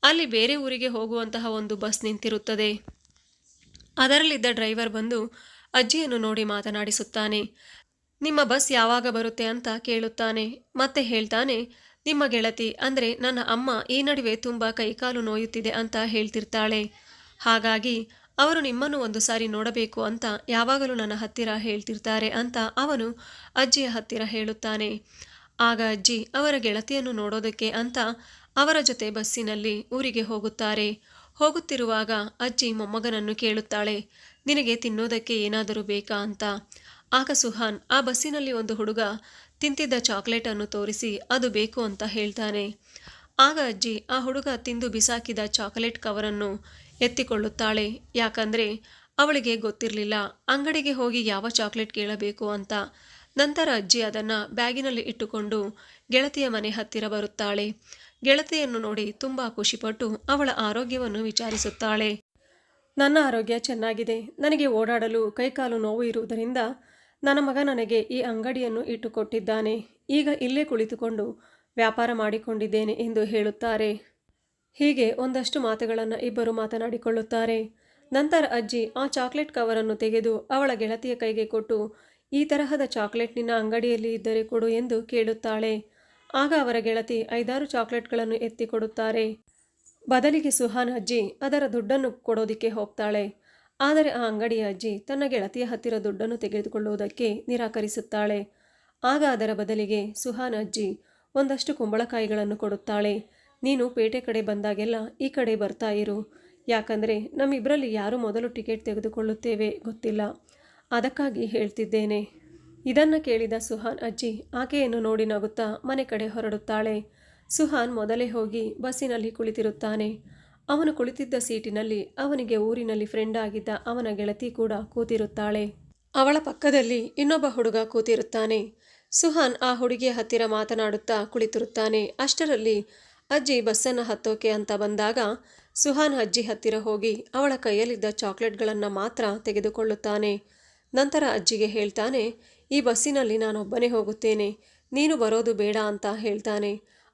A: ಅಲ್ಲಿ ಬೇರೆ ಊರಿಗೆ ಹೋಗುವಂತಹ ಒಂದು ಬಸ್ ನಿಂತಿರುತ್ತದೆ. ಅದರಲ್ಲಿದ್ದ ಡ್ರೈವರ್ ಬಂದು ಅಜ್ಜಿಯನ್ನು ನೋಡಿ ಮಾತನಾಡಿಸುತ್ತಾನೆ. ನಿಮ್ಮ ಬಸ್ ಯಾವಾಗ ಬರುತ್ತೆ ಅಂತ ಕೇಳುತ್ತಾನೆ. ಮತ್ತೆ ಹೇಳ್ತಾನೆ, ನಿಮ್ಮ ಗೆಳತಿ, ಅಂದರೆ ನನ್ನ ಅಮ್ಮ ಈ ನಡುವೆ ತುಂಬ ಕೈಕಾಲು ನೋಯುತ್ತಿದೆ ಅಂತ ಹೇಳ್ತಿರ್ತಾಳೆ. ಹಾಗಾಗಿ ಅವರು ನಿಮ್ಮನ್ನು ಒಂದು ಸಾರಿ ನೋಡಬೇಕು ಅಂತ ಯಾವಾಗಲೂ ನನ್ನ ಹತ್ತಿರ ಹೇಳ್ತಿರ್ತಾರೆ ಅಂತ ಅವನು ಅಜ್ಜಿಯ ಹತ್ತಿರ ಹೇಳುತ್ತಾನೆ. ಆಗ ಅಜ್ಜಿ, ಅವರ ಗೆಳತಿಯನ್ನು ನೋಡೋದಕ್ಕೆ ಅಂತ ಅವರ ಜೊತೆ ಬಸ್ಸಿನಲ್ಲಿ ಊರಿಗೆ ಹೋಗುತ್ತಾರೆ. ಹೋಗುತ್ತಿರುವಾಗ ಅಜ್ಜಿ ಮೊಮ್ಮಗನನ್ನು ಕೇಳುತ್ತಾಳೆ, ನಿನಗೆ ತಿನ್ನೋದಕ್ಕೆ ಏನಾದರೂ ಬೇಕಾ ಅಂತ. ಆಗ ಸುಹಾನ್, ಆ ಬಸ್ಸಿನಲ್ಲಿ ಒಂದು ಹುಡುಗ ತಿಂತಿದ್ದ ಚಾಕ್ಲೇಟನ್ನು ತೋರಿಸಿ ಅದು ಬೇಕು ಅಂತ ಹೇಳ್ತಾನೆ. ಆಗ ಅಜ್ಜಿ, ಆ ಹುಡುಗ ತಿಂದು ಬಿಸಾಕಿದ ಚಾಕ್ಲೇಟ್ ಕವರನ್ನು ಎತ್ತಿಕೊಳ್ಳುತ್ತಾಳೆ. ಯಾಕಂದರೆ ಅವಳಿಗೆ ಗೊತ್ತಿರಲಿಲ್ಲ. ಅಂಗಡಿಗೆ ಹೋಗಿ ಯಾವ ಚಾಕ್ಲೇಟ್ ಕೇಳಬೇಕು ಅಂತ. ನಂತರ ಅಜ್ಜಿ ಅದನ್ನು ಬ್ಯಾಗಿನಲ್ಲಿ ಇಟ್ಟುಕೊಂಡು ಗೆಳತಿಯ ಮನೆ ಹತ್ತಿರ ಬರುತ್ತಾಳೆ. ಗೆಳತಿಯನ್ನು ನೋಡಿ ತುಂಬ ಖುಷಿಪಟ್ಟು ಅವಳ ಆರೋಗ್ಯವನ್ನು ವಿಚಾರಿಸುತ್ತಾಳೆ. ನನ್ನ ಆರೋಗ್ಯ ಚೆನ್ನಾಗಿದೆ. ನನಗೆ ಓಡಾಡಲು ಕೈಕಾಲು ನೋವು ಇರುವುದರಿಂದ ನನ್ನ ಮಗ ನನಗೆ ಈ ಅಂಗಡಿಯನ್ನು ಇಟ್ಟುಕೊಟ್ಟಿದ್ದಾನೆ. ಈಗ ಇಲ್ಲೇ ಕುಳಿತುಕೊಂಡು ವ್ಯಾಪಾರ ಮಾಡಿಕೊಂಡಿದ್ದೇನೆ ಎಂದು ಹೇಳುತ್ತಾರೆ. ಹೀಗೆ ಒಂದಷ್ಟು ಮಾತುಗಳನ್ನು ಇಬ್ಬರು ಮಾತನಾಡಿಕೊಳ್ಳುತ್ತಾರೆ. ನಂತರ ಅಜ್ಜಿ ಆ ಚಾಕ್ಲೇಟ್ ಕವರನ್ನು ತೆಗೆದು ಅವಳ ಗೆಳತಿಯ ಕೈಗೆ ಕೊಟ್ಟು, ಈ ತರಹದ ಚಾಕ್ಲೇಟ್ ನಿನ್ನ ಅಂಗಡಿಯಲ್ಲಿ ಇದ್ದರೆ ಕೊಡು ಎಂದು ಕೇಳುತ್ತಾಳೆ. ಆಗ ಅವರ ಗೆಳತಿ ಐದಾರು ಚಾಕ್ಲೇಟ್ಗಳನ್ನು ಎತ್ತಿ ಕೊಡುತ್ತಾರೆ. ಬದಲಿಗೆ ಸುಹಾನ್ ಅಜ್ಜಿ ಅದರ ದುಡ್ಡನ್ನು ಕೊಡೋದಿಕ್ಕೆ ಹೋಗ್ತಾಳೆ. ಆದರೆ ಆ ಅಂಗಡಿಯ ಅಜ್ಜಿ ತನ್ನ ಗೆಳತಿಯ ಹತ್ತಿರ ದುಡ್ಡನ್ನು ತೆಗೆದುಕೊಳ್ಳುವುದಕ್ಕೆ ನಿರಾಕರಿಸುತ್ತಾಳೆ. ಆಗ ಅದರ ಬದಲಿಗೆ ಸುಹಾನ್ ಅಜ್ಜಿ ಒಂದಷ್ಟು ಕುಂಬಳಕಾಯಿಗಳನ್ನು ಕೊಡುತ್ತಾಳೆ. ನೀನು ಪೇಟೆ ಕಡೆ ಬಂದಾಗೆಲ್ಲ ಈ ಕಡೆ ಬರ್ತಾ ಇರು. ಯಾಕಂದರೆ ನಮ್ಮಿಬ್ಬರಲ್ಲಿ ಯಾರು ಮೊದಲು ಟಿಕೆಟ್ ತೆಗೆದುಕೊಳ್ಳುತ್ತೇವೆ ಗೊತ್ತಿಲ್ಲ. ಅದಕ್ಕಾಗಿ ಹೇಳ್ತಿದ್ದೇನೆ. ಇದನ್ನು ಕೇಳಿದ ಸುಹಾನ್ ಅಜ್ಜಿ ಆಕೆಯನ್ನು ನೋಡಿ ನಗುತ್ತಾ ಮನೆ ಕಡೆ ಹೊರಡುತ್ತಾಳೆ. ಸುಹಾನ್ ಮೊದಲೇ ಹೋಗಿ ಬಸ್ಸಿನಲ್ಲಿ ಕುಳಿತಿರುತ್ತಾನೆ. ಅವನು ಕುಳಿತಿದ್ದ ಸೀಟಿನಲ್ಲಿ ಅವನಿಗೆ ಊರಿನಲ್ಲಿ ಫ್ರೆಂಡ್ ಆಗಿದ್ದ ಅವನ ಗೆಳತಿ ಕೂಡ ಕೂತಿರುತ್ತಾಳೆ. ಅವಳ ಪಕ್ಕದಲ್ಲಿ ಇನ್ನೊಬ್ಬ ಹುಡುಗ ಕೂತಿರುತ್ತಾನೆ. ಸುಹಾನ್ ಆ ಹುಡುಗಿಯ ಹತ್ತಿರ ಮಾತನಾಡುತ್ತಾ ಕುಳಿತಿರುತ್ತಾನೆ. ಅಷ್ಟರಲ್ಲಿ ಅಜ್ಜಿ ಬಸ್ಸನ್ನು ಹತ್ತೋಕೆ ಅಂತ ಬಂದಾಗ ಸುಹಾನ್ ಅಜ್ಜಿ ಹತ್ತಿರ ಹೋಗಿ ಅವಳ ಕೈಯಲ್ಲಿದ್ದ ಚಾಕ್ಲೇಟ್ಗಳನ್ನು ಮಾತ್ರ ತೆಗೆದುಕೊಳ್ಳುತ್ತಾನೆ. ನಂತರ ಅಜ್ಜಿಗೆ ಹೇಳ್ತಾನೆ, ಈ ಬಸ್ಸಿನಲ್ಲಿ ನಾನೊಬ್ಬನೇ ಹೋಗುತ್ತೇನೆ, ನೀನು ಬರೋದು ಬೇಡ ಅಂತ ಹೇಳ್ತಾನೆ.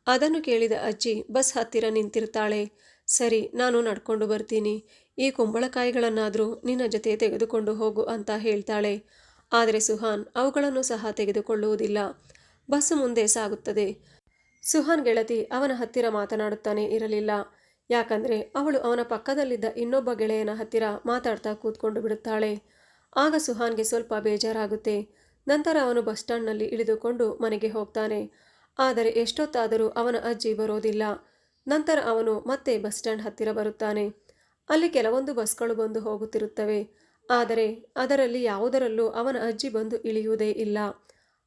A: ಅದನ್ನು ಕೇಳಿದ ಅಜ್ಜಿ ಬಸ್ ಹತ್ತಿರ ನಿಂತಿರ್ತಾಳೆ. ಸರಿ, ನಾನು ನಡ್ಕೊಂಡು ಬರ್ತೀನಿ. ಈ ಕುಂಬಳಕಾಯಿಗಳನ್ನಾದರೂ ನಿನ್ನ ಜೊತೆ ತೆಗೆದುಕೊಂಡು ಹೋಗು ಅಂತ ಹೇಳ್ತಾಳೆ. ಆದರೆ ಸುಹಾನ್, ಅವುಗಳನ್ನು ಸಹ ತೆಗೆದುಕೊಳ್ಳುವುದಿಲ್ಲ. ಬಸ್ ಮುಂದೆ ಸಾಗುತ್ತದೆ. ಸುಹಾನ್ ಗೆಳತಿ ಅವನ ಹತ್ತಿರ ಮಾತನಾಡುತ್ತಾನೆ ಇರಲಿಲ್ಲ. ಯಾಕಂದರೆ ಅವಳು ಅವನ ಪಕ್ಕದಲ್ಲಿದ್ದ ಇನ್ನೊಬ್ಬ ಗೆಳೆಯನ ಹತ್ತಿರ ಮಾತಾಡ್ತಾ ಕೂತ್ಕೊಂಡು ಬಿಡುತ್ತಾಳೆ. ಆಗ ಸುಹಾನ್ಗೆ ಸ್ವಲ್ಪ ಬೇಜಾರಾಗುತ್ತೆ. ನಂತರ ಅವನು ಬಸ್ ಸ್ಟ್ಯಾಂಡ್ನಲ್ಲಿ ಇಳಿದುಕೊಂಡು ಮನೆಗೆ ಹೋಗ್ತಾನೆ. ಆದರೆ ಎಷ್ಟೊತ್ತಾದರೂ ಅವನ ಅಜ್ಜಿ ಬರೋದಿಲ್ಲ. ನಂತರ ಅವನು ಮತ್ತೆ ಬಸ್ ಸ್ಟ್ಯಾಂಡ್ ಹತ್ತಿರ ಬರುತ್ತಾನೆ. ಅಲ್ಲಿ ಕೆಲವೊಂದು ಬಸ್ಗಳು ಬಂದು ಹೋಗುತ್ತಿರುತ್ತವೆ. ಆದರೆ ಅದರಲ್ಲಿ ಯಾವುದರಲ್ಲೂ ಅವನ ಅಜ್ಜಿ ಬಂದು ಇಳಿಯುವುದೇ ಇಲ್ಲ.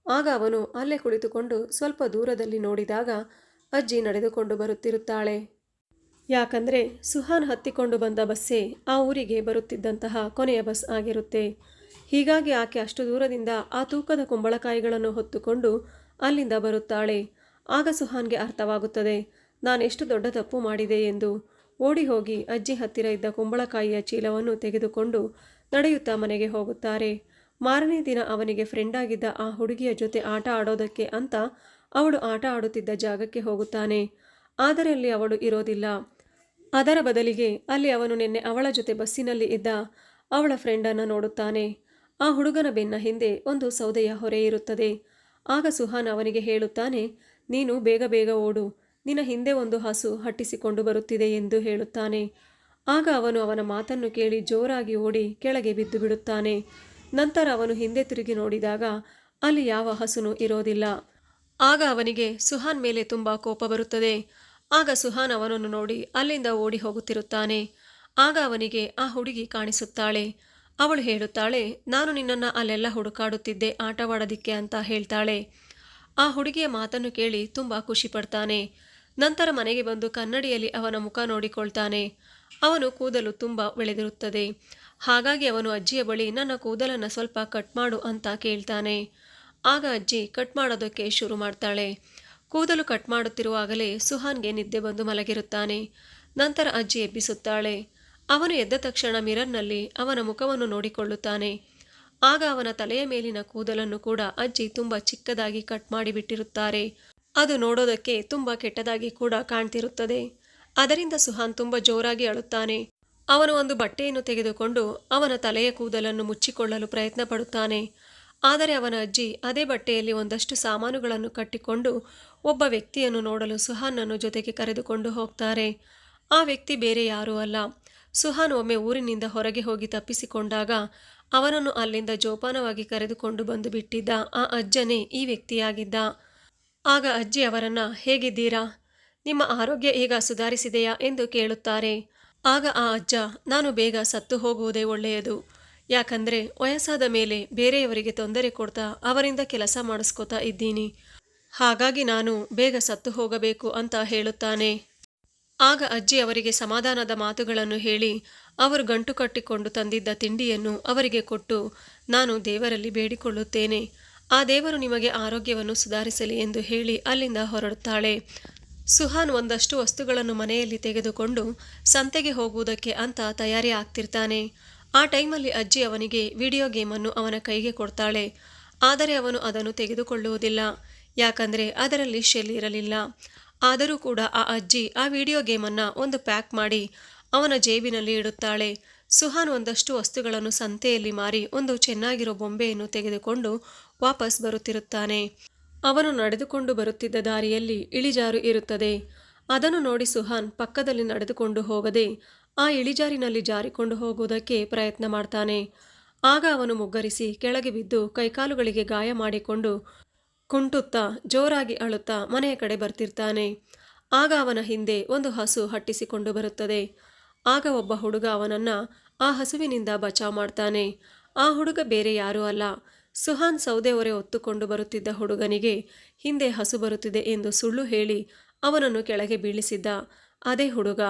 A: ಆಗ ಅವನು ಅಲ್ಲೇ ಕುಳಿತುಕೊಂಡು ಸ್ವಲ್ಪ ದೂರದಲ್ಲಿ ನೋಡಿದಾಗ ಅಜ್ಜಿ ನಡೆದುಕೊಂಡು ಬರುತ್ತಿರುತ್ತಾಳೆ. ಯಾಕಂದರೆ ಸುಹಾನ್ ಹತ್ತಿಕೊಂಡು ಬಂದ ಬಸ್ಸೇ ಆ ಊರಿಗೆ ಬರುತ್ತಿದ್ದಂತಹ ಕೊನೆಯ ಬಸ್ ಆಗಿರುತ್ತೆ. ಹೀಗಾಗಿ ಆಕೆ ಅಷ್ಟು ದೂರದಿಂದ ಆ ತೂಕದ ಕುಂಬಳಕಾಯಿಗಳನ್ನು ಹೊತ್ತುಕೊಂಡು ಅಲ್ಲಿಂದ ಬರುತ್ತಾಳೆ. ಆಗ ಸುಹಾನ್ಗೆ ಅರ್ಥವಾಗುತ್ತದೆ ನಾನೆಷ್ಟು ದೊಡ್ಡ ತಪ್ಪು ಮಾಡಿದೆ ಎಂದು. ಓಡಿ ಹೋಗಿ ಅಜ್ಜಿ ಹತ್ತಿರ ಇದ್ದ ಕುಂಬಳಕಾಯಿಯ ಚೀಲವನ್ನು ತೆಗೆದುಕೊಂಡು ನಡೆಯುತ್ತಾ ಮನೆಗೆ ಹೋಗುತ್ತಾರೆ. ಮಾರನೇ ದಿನ ಅವನಿಗೆ ಫ್ರೆಂಡಾಗಿದ್ದ ಆ ಹುಡುಗಿಯ ಜೊತೆ ಆಟ ಆಡೋದಕ್ಕೆ ಅಂತ ಅವಳು ಆಟ ಆಡುತ್ತಿದ್ದ ಜಾಗಕ್ಕೆ ಹೋಗುತ್ತಾನೆ. ಆದರೆ ಅಲ್ಲಿ ಅವಳು ಇರೋದಿಲ್ಲ. ಅದರ ಬದಲಿಗೆ ಅಲ್ಲಿ ಅವನು ನಿನ್ನೆ ಅವಳ ಜೊತೆ ಬಸ್ಸಿನಲ್ಲಿ ಇದ್ದ ಅವಳ ಫ್ರೆಂಡನ್ನು ನೋಡುತ್ತಾನೆ. ಆ ಹುಡುಗನ ಬೆನ್ನ ಹಿಂದೆ ಒಂದು ಸೌದೆಯ ಹೊರೆ ಇರುತ್ತದೆ. ಆಗ ಸುಹಾನ್ ಅವನಿಗೆ ಹೇಳುತ್ತಾನೆ, ನೀನು ಬೇಗ ಬೇಗ ಓಡು. ನಿನ್ನ ಹಿಂದೆ ಒಂದು ಹಸು ಹಟ್ಟಿಸಿಕೊಂಡು ಬರುತ್ತಿದೆ ಎಂದು ಹೇಳುತ್ತಾನೆ. ಆಗ ಅವನು ಅವನ ಮಾತನ್ನು ಕೇಳಿ ಜೋರಾಗಿ ಓಡಿ ಕೆಳಗೆ ಬಿದ್ದು ಬಿಡುತ್ತಾನೆ. ನಂತರ ಅವನು ಹಿಂದೆ ತಿರುಗಿ ನೋಡಿದಾಗ ಅಲ್ಲಿ ಯಾವ ಹಸುನು ಇರೋದಿಲ್ಲ. ಆಗ ಅವನಿಗೆ ಸುಹಾನ್ ಮೇಲೆ ತುಂಬ ಕೋಪ ಬರುತ್ತದೆ. ಆಗ ಸುಹಾನ್ ಅವನನ್ನು ನೋಡಿ ಅಲ್ಲಿಂದ ಓಡಿ ಹೋಗುತ್ತಿರುತ್ತಾನೆ. ಆಗ ಅವನಿಗೆ ಆ ಹುಡುಗಿ ಕಾಣಿಸುತ್ತಾಳೆ. ಅವಳು ಹೇಳುತ್ತಾಳೆ, ನಾನು ನಿನ್ನನ್ನು ಅಲ್ಲೆಲ್ಲ ಹುಡುಕಾಡುತ್ತಿದ್ದೆ, ಆಟವಾಡೋದಿಕ್ಕೆ ಅಂತ ಹೇಳ್ತಾಳೆ. ಆ ಹುಡುಗಿಯ ಮಾತನ್ನು ಕೇಳಿ ತುಂಬ ಖುಷಿ ಪಡ್ತಾನೆ. ನಂತರ ಮನೆಗೆ ಬಂದು ಕನ್ನಡಿಯಲ್ಲಿ ಅವನ ಮುಖ ನೋಡಿಕೊಳ್ತಾನೆ. ಅವನು ಕೂದಲು ತುಂಬ ಬೆಳೆದಿರುತ್ತದೆ. ಹಾಗಾಗಿ ಅವನು ಅಜ್ಜಿಯ ಬಳಿ ನನ್ನ ಕೂದಲನ್ನು ಸ್ವಲ್ಪ ಕಟ್ ಮಾಡು ಅಂತ ಕೇಳ್ತಾನೆ. ಆಗ ಅಜ್ಜಿ ಕಟ್ ಮಾಡೋದಕ್ಕೆ ಶುರು ಮಾಡ್ತಾಳೆ. ಕೂದಲು ಕಟ್ ಮಾಡುತ್ತಿರುವಾಗಲೇ ಸುಹಾನ್ಗೆ ನಿದ್ದೆ ಬಂದು ಮಲಗಿರುತ್ತಾನೆ. ನಂತರ ಅಜ್ಜಿ ಎಬ್ಬಿಸುತ್ತಾಳೆ. ಅವನು ಎದ್ದ ತಕ್ಷಣ ಮಿರರ್ನಲ್ಲಿ ಅವನ ಮುಖವನ್ನು ನೋಡಿಕೊಳ್ಳುತ್ತಾನೆ. ಆಗ ಅವನ ತಲೆಯ ಮೇಲಿನ ಕೂದಲನ್ನು ಕೂಡ ಅಜ್ಜಿ ತುಂಬ ಚಿಕ್ಕದಾಗಿ ಕಟ್ ಮಾಡಿಬಿಟ್ಟಿರುತ್ತಾರೆ ಅದು ನೋಡೋದಕ್ಕೆ ತುಂಬ ಕೆಟ್ಟದಾಗಿ ಕೂಡ ಕಾಣ್ತಿರುತ್ತದೆ. ಅದರಿಂದ ಸುಹಾನ್ ತುಂಬ ಜೋರಾಗಿ ಅಳುತ್ತಾನೆ. ಅವನು ಒಂದು ಬಟ್ಟೆಯನ್ನು ತೆಗೆದುಕೊಂಡು ಅವನ ತಲೆಯ ಕೂದಲನ್ನು ಮುಚ್ಚಿಕೊಳ್ಳಲು ಪ್ರಯತ್ನ ಪಡುತ್ತಾನೆ ಆದರೆ ಅವನ ಅಜ್ಜಿ ಅದೇ ಬಟ್ಟೆಯಲ್ಲಿ ಒಂದಷ್ಟು ಸಾಮಾನುಗಳನ್ನು ಕಟ್ಟಿಕೊಂಡು ಒಬ್ಬ ವ್ಯಕ್ತಿಯನ್ನು ನೋಡಲು ಸುಹಾನನ್ನು ಜೊತೆಗೆ ಕರೆದುಕೊಂಡು ಹೋಗ್ತಾರೆ. ಆ ವ್ಯಕ್ತಿ ಬೇರೆ ಯಾರೂ ಅಲ್ಲ. ಸುಹಾನ್ ಒಮ್ಮೆ ಊರಿನಿಂದ ಹೊರಗೆ ಹೋಗಿ ತಪ್ಪಿಸಿಕೊಂಡಾಗ ಅವನನ್ನು ಅಲ್ಲಿಂದ ಜೋಪಾನವಾಗಿ ಕರೆದುಕೊಂಡು ಬಂದು ಬಿಟ್ಟಿದ್ದ ಆ ಅಜ್ಜನೇ ಈ ವ್ಯಕ್ತಿಯಾಗಿದ್ದ. ಆಗ ಅಜ್ಜಿ ಅವರನ್ನು, ಹೇಗಿದ್ದೀರಾ? ನಿಮ್ಮ ಆರೋಗ್ಯ ಈಗ ಸುಧಾರಿಸಿದೆಯಾ? ಎಂದು ಕೇಳುತ್ತಾರೆ. ಆಗ ಆ ಅಜ್ಜ, ನಾನು ಬೇಗ ಸತ್ತು ಹೋಗುವುದೇ ಒಳ್ಳೆಯದು. ಯಾಕಂದರೆ ವಯಸ್ಸಾದ ಮೇಲೆ ಬೇರೆಯವರಿಗೆ ತೊಂದರೆ ಕೊಡ್ತಾ ಅವರಿಂದ ಕೆಲಸ ಮಾಡಿಸ್ಕೋತಾ ಇದ್ದೀನಿ. ಹಾಗಾಗಿ ನಾನು ಬೇಗ ಸತ್ತು ಹೋಗಬೇಕು ಅಂತ ಹೇಳುತ್ತಾನೆ. ಆಗ ಅಜ್ಜಿ ಅವರಿಗೆ ಸಮಾಧಾನದ ಮಾತುಗಳನ್ನು ಹೇಳಿ, ಅವರು ಗಂಟು ಕಟ್ಟಿಕೊಂಡು ತಂದಿದ್ದ ತಿಂಡಿಯನ್ನು ಅವರಿಗೆ ಕೊಟ್ಟು, ನಾನು ದೇವರಲ್ಲಿ ಬೇಡಿಕೊಳ್ಳುತ್ತೇನೆ. ಆ ದೇವರು ನಿಮಗೆ ಆರೋಗ್ಯವನ್ನು ಸುಧಾರಿಸಲಿ ಎಂದು ಹೇಳಿ ಅಲ್ಲಿಂದ ಹೊರಡುತ್ತಾಳೆ. ಸುಹಾನ್ ಒಂದಷ್ಟು ವಸ್ತುಗಳನ್ನು ಮನೆಯಲ್ಲಿ ತೆಗೆದುಕೊಂಡು ಸಂತೆಗೆ ಹೋಗುವುದಕ್ಕೆ ಅಂತ ತಯಾರಿ ಆಗ್ತಿರ್ತಾನೆ ಆ ಟೈಮಲ್ಲಿ ಅಜ್ಜಿ ಅವನಿಗೆ ವಿಡಿಯೋ ಗೇಮನ್ನು ಅವನ ಕೈಗೆ ಕೊಡ್ತಾಳೆ. ಆದರೆ ಅವನು ಅದನ್ನು ತೆಗೆದುಕೊಳ್ಳುವುದಿಲ್ಲ. ಯಾಕಂದರೆ ಅದರಲ್ಲಿ ಶೆಲ್ ಇರಲಿಲ್ಲ. ಆದರೂ ಕೂಡ ಆ ಅಜ್ಜಿ ಆ ವಿಡಿಯೋ ಗೇಮನ್ನು ಒಂದು ಪ್ಯಾಕ್ ಮಾಡಿ ಅವನ ಜೇಬಿನಲ್ಲಿ ಇಡುತ್ತಾಳೆ. ಸುಹಾನ್ ಒಂದಷ್ಟು ವಸ್ತುಗಳನ್ನು ಸಂತೆಯಲ್ಲಿ ಮಾರಿ ಒಂದು ಚೆನ್ನಾಗಿರೋ ಬೊಂಬೆಯನ್ನು ತೆಗೆದುಕೊಂಡು ವಾಪಸ್ ಬರುತ್ತಿರುತ್ತಾನೆ. ಅವನು ನಡೆದುಕೊಂಡು ಬರುತ್ತಿದ್ದ ದಾರಿಯಲ್ಲಿ ಇಳಿಜಾರು ಇರುತ್ತದೆ. ಅದನ್ನು ನೋಡಿ ಸುಹಾನ್ ಪಕ್ಕದಲ್ಲಿ ನಡೆದುಕೊಂಡು ಹೋಗದೆ ಆ ಇಳಿಜಾರಿನಲ್ಲಿ ಜಾರಿಕೊಂಡು ಹೋಗುವುದಕ್ಕೆ ಪ್ರಯತ್ನ ಮಾಡ್ತಾನೆ. ಆಗ ಅವನು ಮುಗ್ಗರಿಸಿ ಕೆಳಗೆ ಬಿದ್ದು ಕೈಕಾಲುಗಳಿಗೆ ಗಾಯ ಮಾಡಿಕೊಂಡು ಕುಂಟುತ್ತಾ ಜೋರಾಗಿ ಅಳುತ್ತಾ ಮನೆಯ ಕಡೆ ಬರ್ತಿರ್ತಾನೆ. ಆಗ ಅವನ ಹಿಂದೆ ಒಂದು ಹಸು ಹಟ್ಟಿಸಿಕೊಂಡು ಬರುತ್ತದೆ. ಆಗ ಒಬ್ಬ ಹುಡುಗ ಅವನನ್ನು ಆ ಹಸುವಿನಿಂದ ಬಚಾವ್ ಮಾಡ್ತಾನೆ. ಆ ಹುಡುಗ ಬೇರೆ ಯಾರೂ ಅಲ್ಲ. ಸುಹಾನ್ ಸೌದೆ ಹೊರೆ ಹೊತ್ತುಕೊಂಡು ಬರುತ್ತಿದ್ದ ಹುಡುಗನಿಗೆ ಹಿಂದೆ ಹಸು ಬರುತ್ತಿದೆ ಎಂದು ಸುಳ್ಳು ಹೇಳಿ ಅವನನ್ನು ಕೆಳಗೆ ಬೀಳಿಸಿದ್ದ ಅದೇ ಹುಡುಗ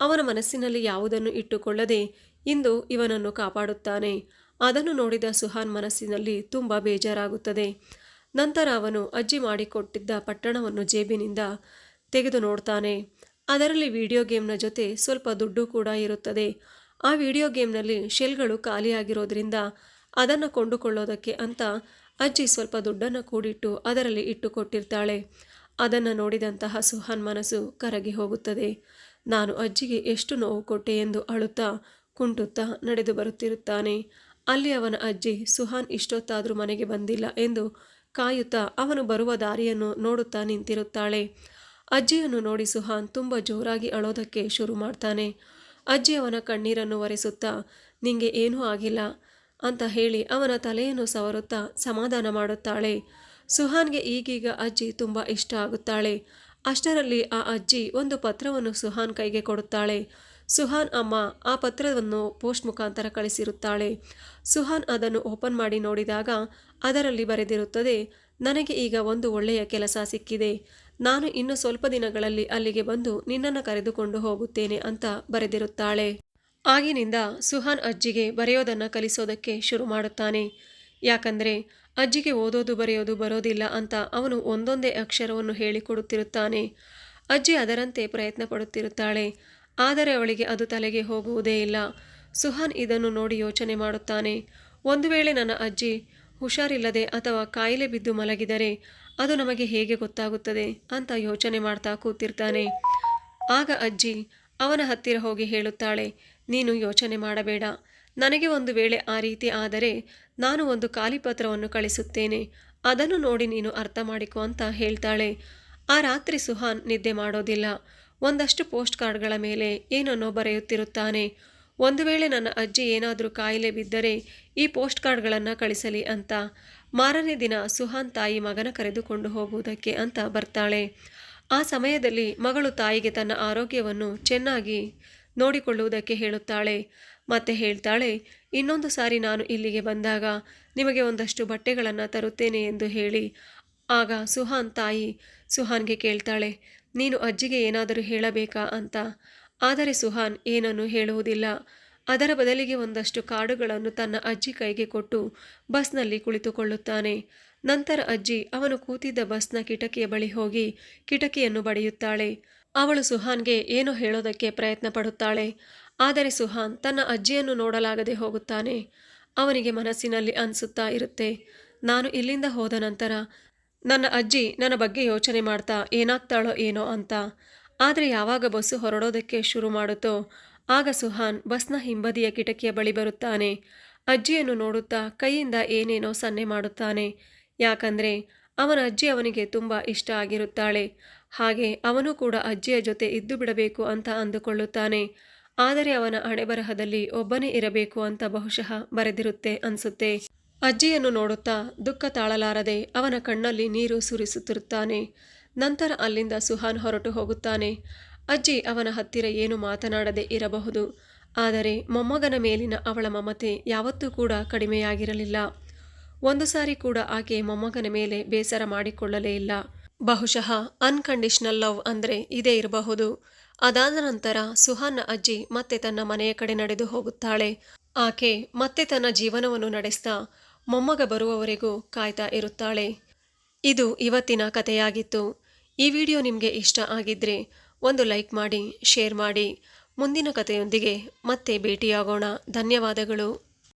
A: ಅವನ ಮನಸ್ಸಿನಲ್ಲಿ ಯಾವುದನ್ನು ಇಟ್ಟುಕೊಳ್ಳದೆ ಇಂದು ಇವನನ್ನು ಕಾಪಾಡುತ್ತಾನೆ. ಅದನ್ನು ನೋಡಿದ ಸುಹಾನ್ ಮನಸ್ಸಿನಲ್ಲಿ ತುಂಬ ಬೇಜಾರಾಗುತ್ತದೆ. ನಂತರ ಅವನು ಅಜ್ಜಿ ಮಾಡಿಕೊಟ್ಟಿದ್ದ ಪಟ್ಟಣವನ್ನು ಜೇಬಿನಿಂದ ತೆಗೆದು ನೋಡ್ತಾನೆ. ಅದರಲ್ಲಿ ವಿಡಿಯೋ ಗೇಮ್ನ ಜೊತೆ ಸ್ವಲ್ಪ ದುಡ್ಡು ಕೂಡ ಇರುತ್ತದೆ. ಆ ವಿಡಿಯೋ ಗೇಮ್ನಲ್ಲಿ ಶೆಲ್ಗಳು ಖಾಲಿಯಾಗಿರೋದ್ರಿಂದ ಅದನ್ನು ಕೊಂಡುಕೊಳ್ಳೋದಕ್ಕೆ ಅಂತ ಅಜ್ಜಿ ಸ್ವಲ್ಪ ದುಡ್ಡನ್ನು ಕೂಡಿಟ್ಟು ಅದರಲ್ಲಿ ಇಟ್ಟುಕೊಟ್ಟಿರ್ತಾಳೆ ಅದನ್ನು ನೋಡಿದಂತಹ ಸುಹಾನ್ ಮನಸ್ಸು ಕರಗಿ ಹೋಗುತ್ತದೆ. ನಾನು ಅಜ್ಜಿಗೆ ಎಷ್ಟು ನೋವು ಕೊಟ್ಟೆ ಎಂದು ಅಳುತ್ತಾ ಕುಂಟುತ್ತಾ ನಡೆದು ಬರುತ್ತಿರುತ್ತಾನೆ. ಅಲ್ಲಿ ಅವನ ಅಜ್ಜಿ ಸುಹಾನ್ ಇಷ್ಟೊತ್ತಾದರೂ ಮನೆಗೆ ಬಂದಿಲ್ಲ ಎಂದು ಕಾಯುತ್ತಾ ಅವನು ಬರುವ ದಾರಿಯನ್ನು ನೋಡುತ್ತಾ ನಿಂತಿರುತ್ತಾಳೆ. ಅಜ್ಜಿಯನ್ನು ನೋಡಿ ಸುಹಾನ್ ತುಂಬ ಜೋರಾಗಿ ಅಳೋದಕ್ಕೆ ಶುರು ಮಾಡ್ತಾನೆ. ಅಜ್ಜಿ ಅವನ ಕಣ್ಣೀರನ್ನು ಒರೆಸುತ್ತಾ, ನಿಂಗೆ ಏನೂ ಆಗಿಲ್ಲ. ಅಂತ ಹೇಳಿ ಅವನ ತಲೆಯನ್ನು ಸವರುತ್ತಾ ಸಮಾಧಾನ ಮಾಡುತ್ತಾಳೆ. ಸುಹಾನ್ಗೆ ಈಗೀಗ ಅಜ್ಜಿ ತುಂಬ ಇಷ್ಟ ಆಗುತ್ತಾಳೆ. ಅಷ್ಟರಲ್ಲಿ ಆ ಅಜ್ಜಿ ಒಂದು ಪತ್ರವನ್ನು ಸುಹಾನ್ ಕೈಗೆ ಕೊಡುತ್ತಾಳೆ. ಸುಹಾನ್ ಅಮ್ಮ, ಆ ಪತ್ರವನ್ನು ಪೋಸ್ಟ್ ಮುಖಾಂತರ ಕಳಿಸಿರುತ್ತಾಳೆ. ಸುಹಾನ್ ಅದನ್ನು ಓಪನ್ ಮಾಡಿ ನೋಡಿದಾಗ ಅದರಲ್ಲಿ ಬರೆದಿರುತ್ತದೆ, ನನಗೆ ಈಗ ಒಂದು ಒಳ್ಳೆಯ ಕೆಲಸ ಸಿಕ್ಕಿದೆ. ನಾನು ಇನ್ನು ಸ್ವಲ್ಪ ದಿನಗಳಲ್ಲಿ ಅಲ್ಲಿಗೆ ಬಂದು ನಿನ್ನನ್ನು ಕರೆದುಕೊಂಡು ಹೋಗುತ್ತೇನೆ ಅಂತ ಬರೆದಿರುತ್ತಾಳೆ. ಆಗಿನಿಂದ ಸುಹಾನ್ ಅಜ್ಜಿಗೆ ಬರೆಯೋದನ್ನು ಕಲಿಸೋದಕ್ಕೆ ಶುರು ಮಾಡುತ್ತಾನೆ. ಯಾಕಂದರೆ, ಅಜ್ಜಿಗೆ ಓದೋದು ಬರೆಯೋದು ಬರೋದಿಲ್ಲ ಅಂತ ಅವನು ಒಂದೊಂದೇ ಅಕ್ಷರವನ್ನು ಹೇಳಿಕೊಡುತ್ತಿರುತ್ತಾನೆ. ಅಜ್ಜಿ ಅದರಂತೆ ಪ್ರಯತ್ನ ಪಡುತ್ತಿರುತ್ತಾಳೆ ಆದರೆ ಅವಳಿಗೆ ಅದು ತಲೆಗೆ ಹೋಗುವುದೇ ಇಲ್ಲ. ಸುಹಾನ್ ಇದನ್ನು ನೋಡಿ ಯೋಚನೆ ಮಾಡುತ್ತಾನೆ. ಒಂದು ವೇಳೆ ನನ್ನ ಅಜ್ಜಿ ಹುಷಾರಿಲ್ಲದೆ ಅಥವಾ ಕಾಯಿಲೆ ಬಿದ್ದು ಮಲಗಿದರೆ ಅದು ನಮಗೆ ಹೇಗೆ ಗೊತ್ತಾಗುತ್ತದೆ ಅಂತ ಯೋಚನೆ ಮಾಡ್ತಾ ಕೂತಿರ್ತಾನೆ. ಆಗ ಅಜ್ಜಿ ಅವನ ಹತ್ತಿರ ಹೋಗಿ ಹೇಳುತ್ತಾಳೆ ನೀನು ಯೋಚನೆ ಮಾಡಬೇಡ. ನನಗೆ ಒಂದು ವೇಳೆ ಆ ರೀತಿ ಆದರೆ ನಾನು ಒಂದು ಖಾಲಿ ಪತ್ರವನ್ನು ಕಳಿಸುತ್ತೇನೆ. ಅದನ್ನು ನೋಡಿ ನೀನು ಅರ್ಥ ಮಾಡಿಕೊ ಅಂತ ಹೇಳ್ತಾಳೆ. ಆ ರಾತ್ರಿ ಸುಹಾನ್ ನಿದ್ದೆ ಮಾಡೋದಿಲ್ಲ. ಒಂದಷ್ಟು ಪೋಸ್ಟ್ ಕಾರ್ಡ್ಗಳ ಮೇಲೆ ಏನನ್ನೋ ಬರೆಯುತ್ತಿರುತ್ತಾನೆ. ಒಂದು ವೇಳೆ ನನ್ನ ಅಜ್ಜಿ ಏನಾದರೂ ಕಾಯಿಲೆ ಬಿದ್ದರೆ ಈ ಪೋಸ್ಟ್ ಕಾರ್ಡ್ಗಳನ್ನು ಕಳಿಸಲಿ ಅಂತ. ಮಾರನೇ ದಿನ ಸುಹಾನ್ ತಾಯಿ ಮಗನ ಕರೆದುಕೊಂಡು ಹೋಗುವುದಕ್ಕೆ ಅಂತ ಬರ್ತಾಳೆ. ಆ ಸಮಯದಲ್ಲಿ ಮಗಳು ತಾಯಿಗೆ ತನ್ನ ಆರೋಗ್ಯವನ್ನು ಚೆನ್ನಾಗಿ ನೋಡಿಕೊಳ್ಳುವುದಕ್ಕೆ ಹೇಳುತ್ತಾಳೆ. ಮತ್ತೆ ಹೇಳ್ತಾಳೆ, ಇನ್ನೊಂದು ಸಾರಿ ನಾನು ಇಲ್ಲಿಗೆ ಬಂದಾಗ ನಿಮಗೆ ಒಂದಷ್ಟು ಬಟ್ಟೆಗಳನ್ನು ತರುತ್ತೇನೆ ಎಂದು ಹೇಳಿ. ಆಗ ಸುಹಾನ್ ತಾಯಿ ಸುಹಾನ್ಗೆ ಕೇಳ್ತಾಳೆ, ನೀನು ಅಜ್ಜಿಗೆ ಏನಾದರೂ ಹೇಳಬೇಕಾ ಅಂತ? ಆದರೆ ಸುಹಾನ್ ಏನನ್ನು ಹೇಳುವುದಿಲ್ಲ. ಅದರ ಬದಲಿಗೆ ಒಂದಷ್ಟು ಕಾಡುಗಳನ್ನು ತನ್ನ ಅಜ್ಜಿ ಕೈಗೆ ಕೊಟ್ಟು ಬಸ್ನಲ್ಲಿ ಕುಳಿತುಕೊಳ್ಳುತ್ತಾನೆ. ನಂತರ ಅಜ್ಜಿ ಅವನು ಕೂತಿದ್ದ ಬಸ್ನ ಕಿಟಕಿಯ ಬಳಿ ಹೋಗಿ ಕಿಟಕಿಯನ್ನು ಬಡಿಯುತ್ತಾಳೆ. ಅವಳು ಸುಹಾನ್ಗೆ ಏನು ಹೇಳೋದಕ್ಕೆ ಪ್ರಯತ್ನ ಪಡುತ್ತಾಳೆ. ಆದರೆ ಸುಹಾನ್ ತನ್ನ ಅಜ್ಜಿಯನ್ನು ನೋಡಲಾಗದೆ ಹೋಗುತ್ತಾನೆ. ಅವನಿಗೆ ಮನಸ್ಸಿನಲ್ಲಿ ಅನಿಸುತ್ತಾ ಇರುತ್ತೆ. ನಾನು ಇಲ್ಲಿಂದ ಹೋದ ನಂತರ ನನ್ನ ಅಜ್ಜಿ ನನ್ನ ಬಗ್ಗೆ ಯೋಚನೆ ಮಾಡ್ತಾ ಏನಾಗ್ತಾಳೋ ಏನೋ ಅಂತ. ಆದರೆ ಯಾವಾಗ ಬಸ್ಸು ಹೊರಡೋದಕ್ಕೆ ಶುರು ಮಾಡುತ್ತೋ, ಆಗ ಸುಹಾನ್ ಬಸ್ನ ಹಿಂಬದಿಯ ಕಿಟಕಿಯ ಬಳಿ ಬರುತ್ತಾನೆ. ಅಜ್ಜಿಯನ್ನು ನೋಡುತ್ತಾ ಕೈಯಿಂದ ಏನೇನೋ ಸನ್ನೆ ಮಾಡುತ್ತಾನೆ. ಯಾಕಂದರೆ ಅವನ ಅಜ್ಜಿ ಅವನಿಗೆ ತುಂಬ ಇಷ್ಟ ಆಗಿರುತ್ತಾಳೆ. ಹಾಗೆ ಅವನು ಕೂಡ ಅಜ್ಜಿಯ ಜೊತೆ ಇದ್ದು ಬಿಡಬೇಕು ಅಂತ ಅಂದುಕೊಳ್ಳುತ್ತಾನೆ. ಆದರೆ ಅವನ ಹಣೆಬರಹದಲ್ಲಿ ಒಬ್ಬನೇ ಇರಬೇಕು ಅಂತ ಬಹುಶಃ ಬರೆದಿರುತ್ತೆ ಅನ್ಸುತ್ತೆ. ಅಜ್ಜಿಯನ್ನು ನೋಡುತ್ತಾ ದುಃಖ ತಾಳಲಾರದೆ ಅವನ ಕಣ್ಣಲ್ಲಿ ನೀರು ಸುರಿಸುತ್ತಿರುತ್ತಾನೆ. ನಂತರ ಅಲ್ಲಿಂದ ಸುಹಾನ್ ಹೊರಟು ಹೋಗುತ್ತಾನೆ. ಅಜ್ಜಿ ಅವನ ಹತ್ತಿರ ಏನು ಮಾತನಾಡದೆ ಇರಬಹುದು. ಆದರೆ ಮೊಮ್ಮಗನ ಮೇಲಿನ ಅವಳ ಮಮತೆ ಯಾವತ್ತೂ ಕೂಡ ಕಡಿಮೆಯಾಗಿರಲಿಲ್ಲ. ಒಂದು ಸಾರಿ ಕೂಡ ಆಕೆ ಮೊಮ್ಮಗನ ಮೇಲೆ ಬೇಸರ ಮಾಡಿಕೊಳ್ಳಲೇ ಇಲ್ಲ. ಬಹುಶಃ ಅನ್ಕಂಡೀಷನಲ್ ಲವ್ ಅಂದರೆ ಇದೇ ಇರಬಹುದು. ಅದಾದ ನಂತರ ಸುಹಾನ್ನ ಅಜ್ಜಿ ಮತ್ತೆ ತನ್ನ ಮನೆಯ ಕಡೆ ನಡೆದು ಹೋಗುತ್ತಾಳೆ. ಆಕೆ ಮತ್ತೆ ತನ್ನ ಜೀವನವನ್ನು ನಡೆಸ್ತಾ ಮೊಮ್ಮಗ ಬರುವವರೆಗೂ ಕಾಯ್ತಾ ಇರುತ್ತಾಳೆ. ಇದು ಇವತ್ತಿನ ಕಥೆಯಾಗಿತ್ತು. ಈ ವಿಡಿಯೋ ನಿಮಗೆ ಇಷ್ಟ ಆಗಿದ್ದರೆ ಒಂದು ಲೈಕ್ ಮಾಡಿ, ಶೇರ್ ಮಾಡಿ. ಮುಂದಿನ ಕಥೆಯೊಂದಿಗೆ ಮತ್ತೆ ಭೇಟಿಯಾಗೋಣ. ಧನ್ಯವಾದಗಳು.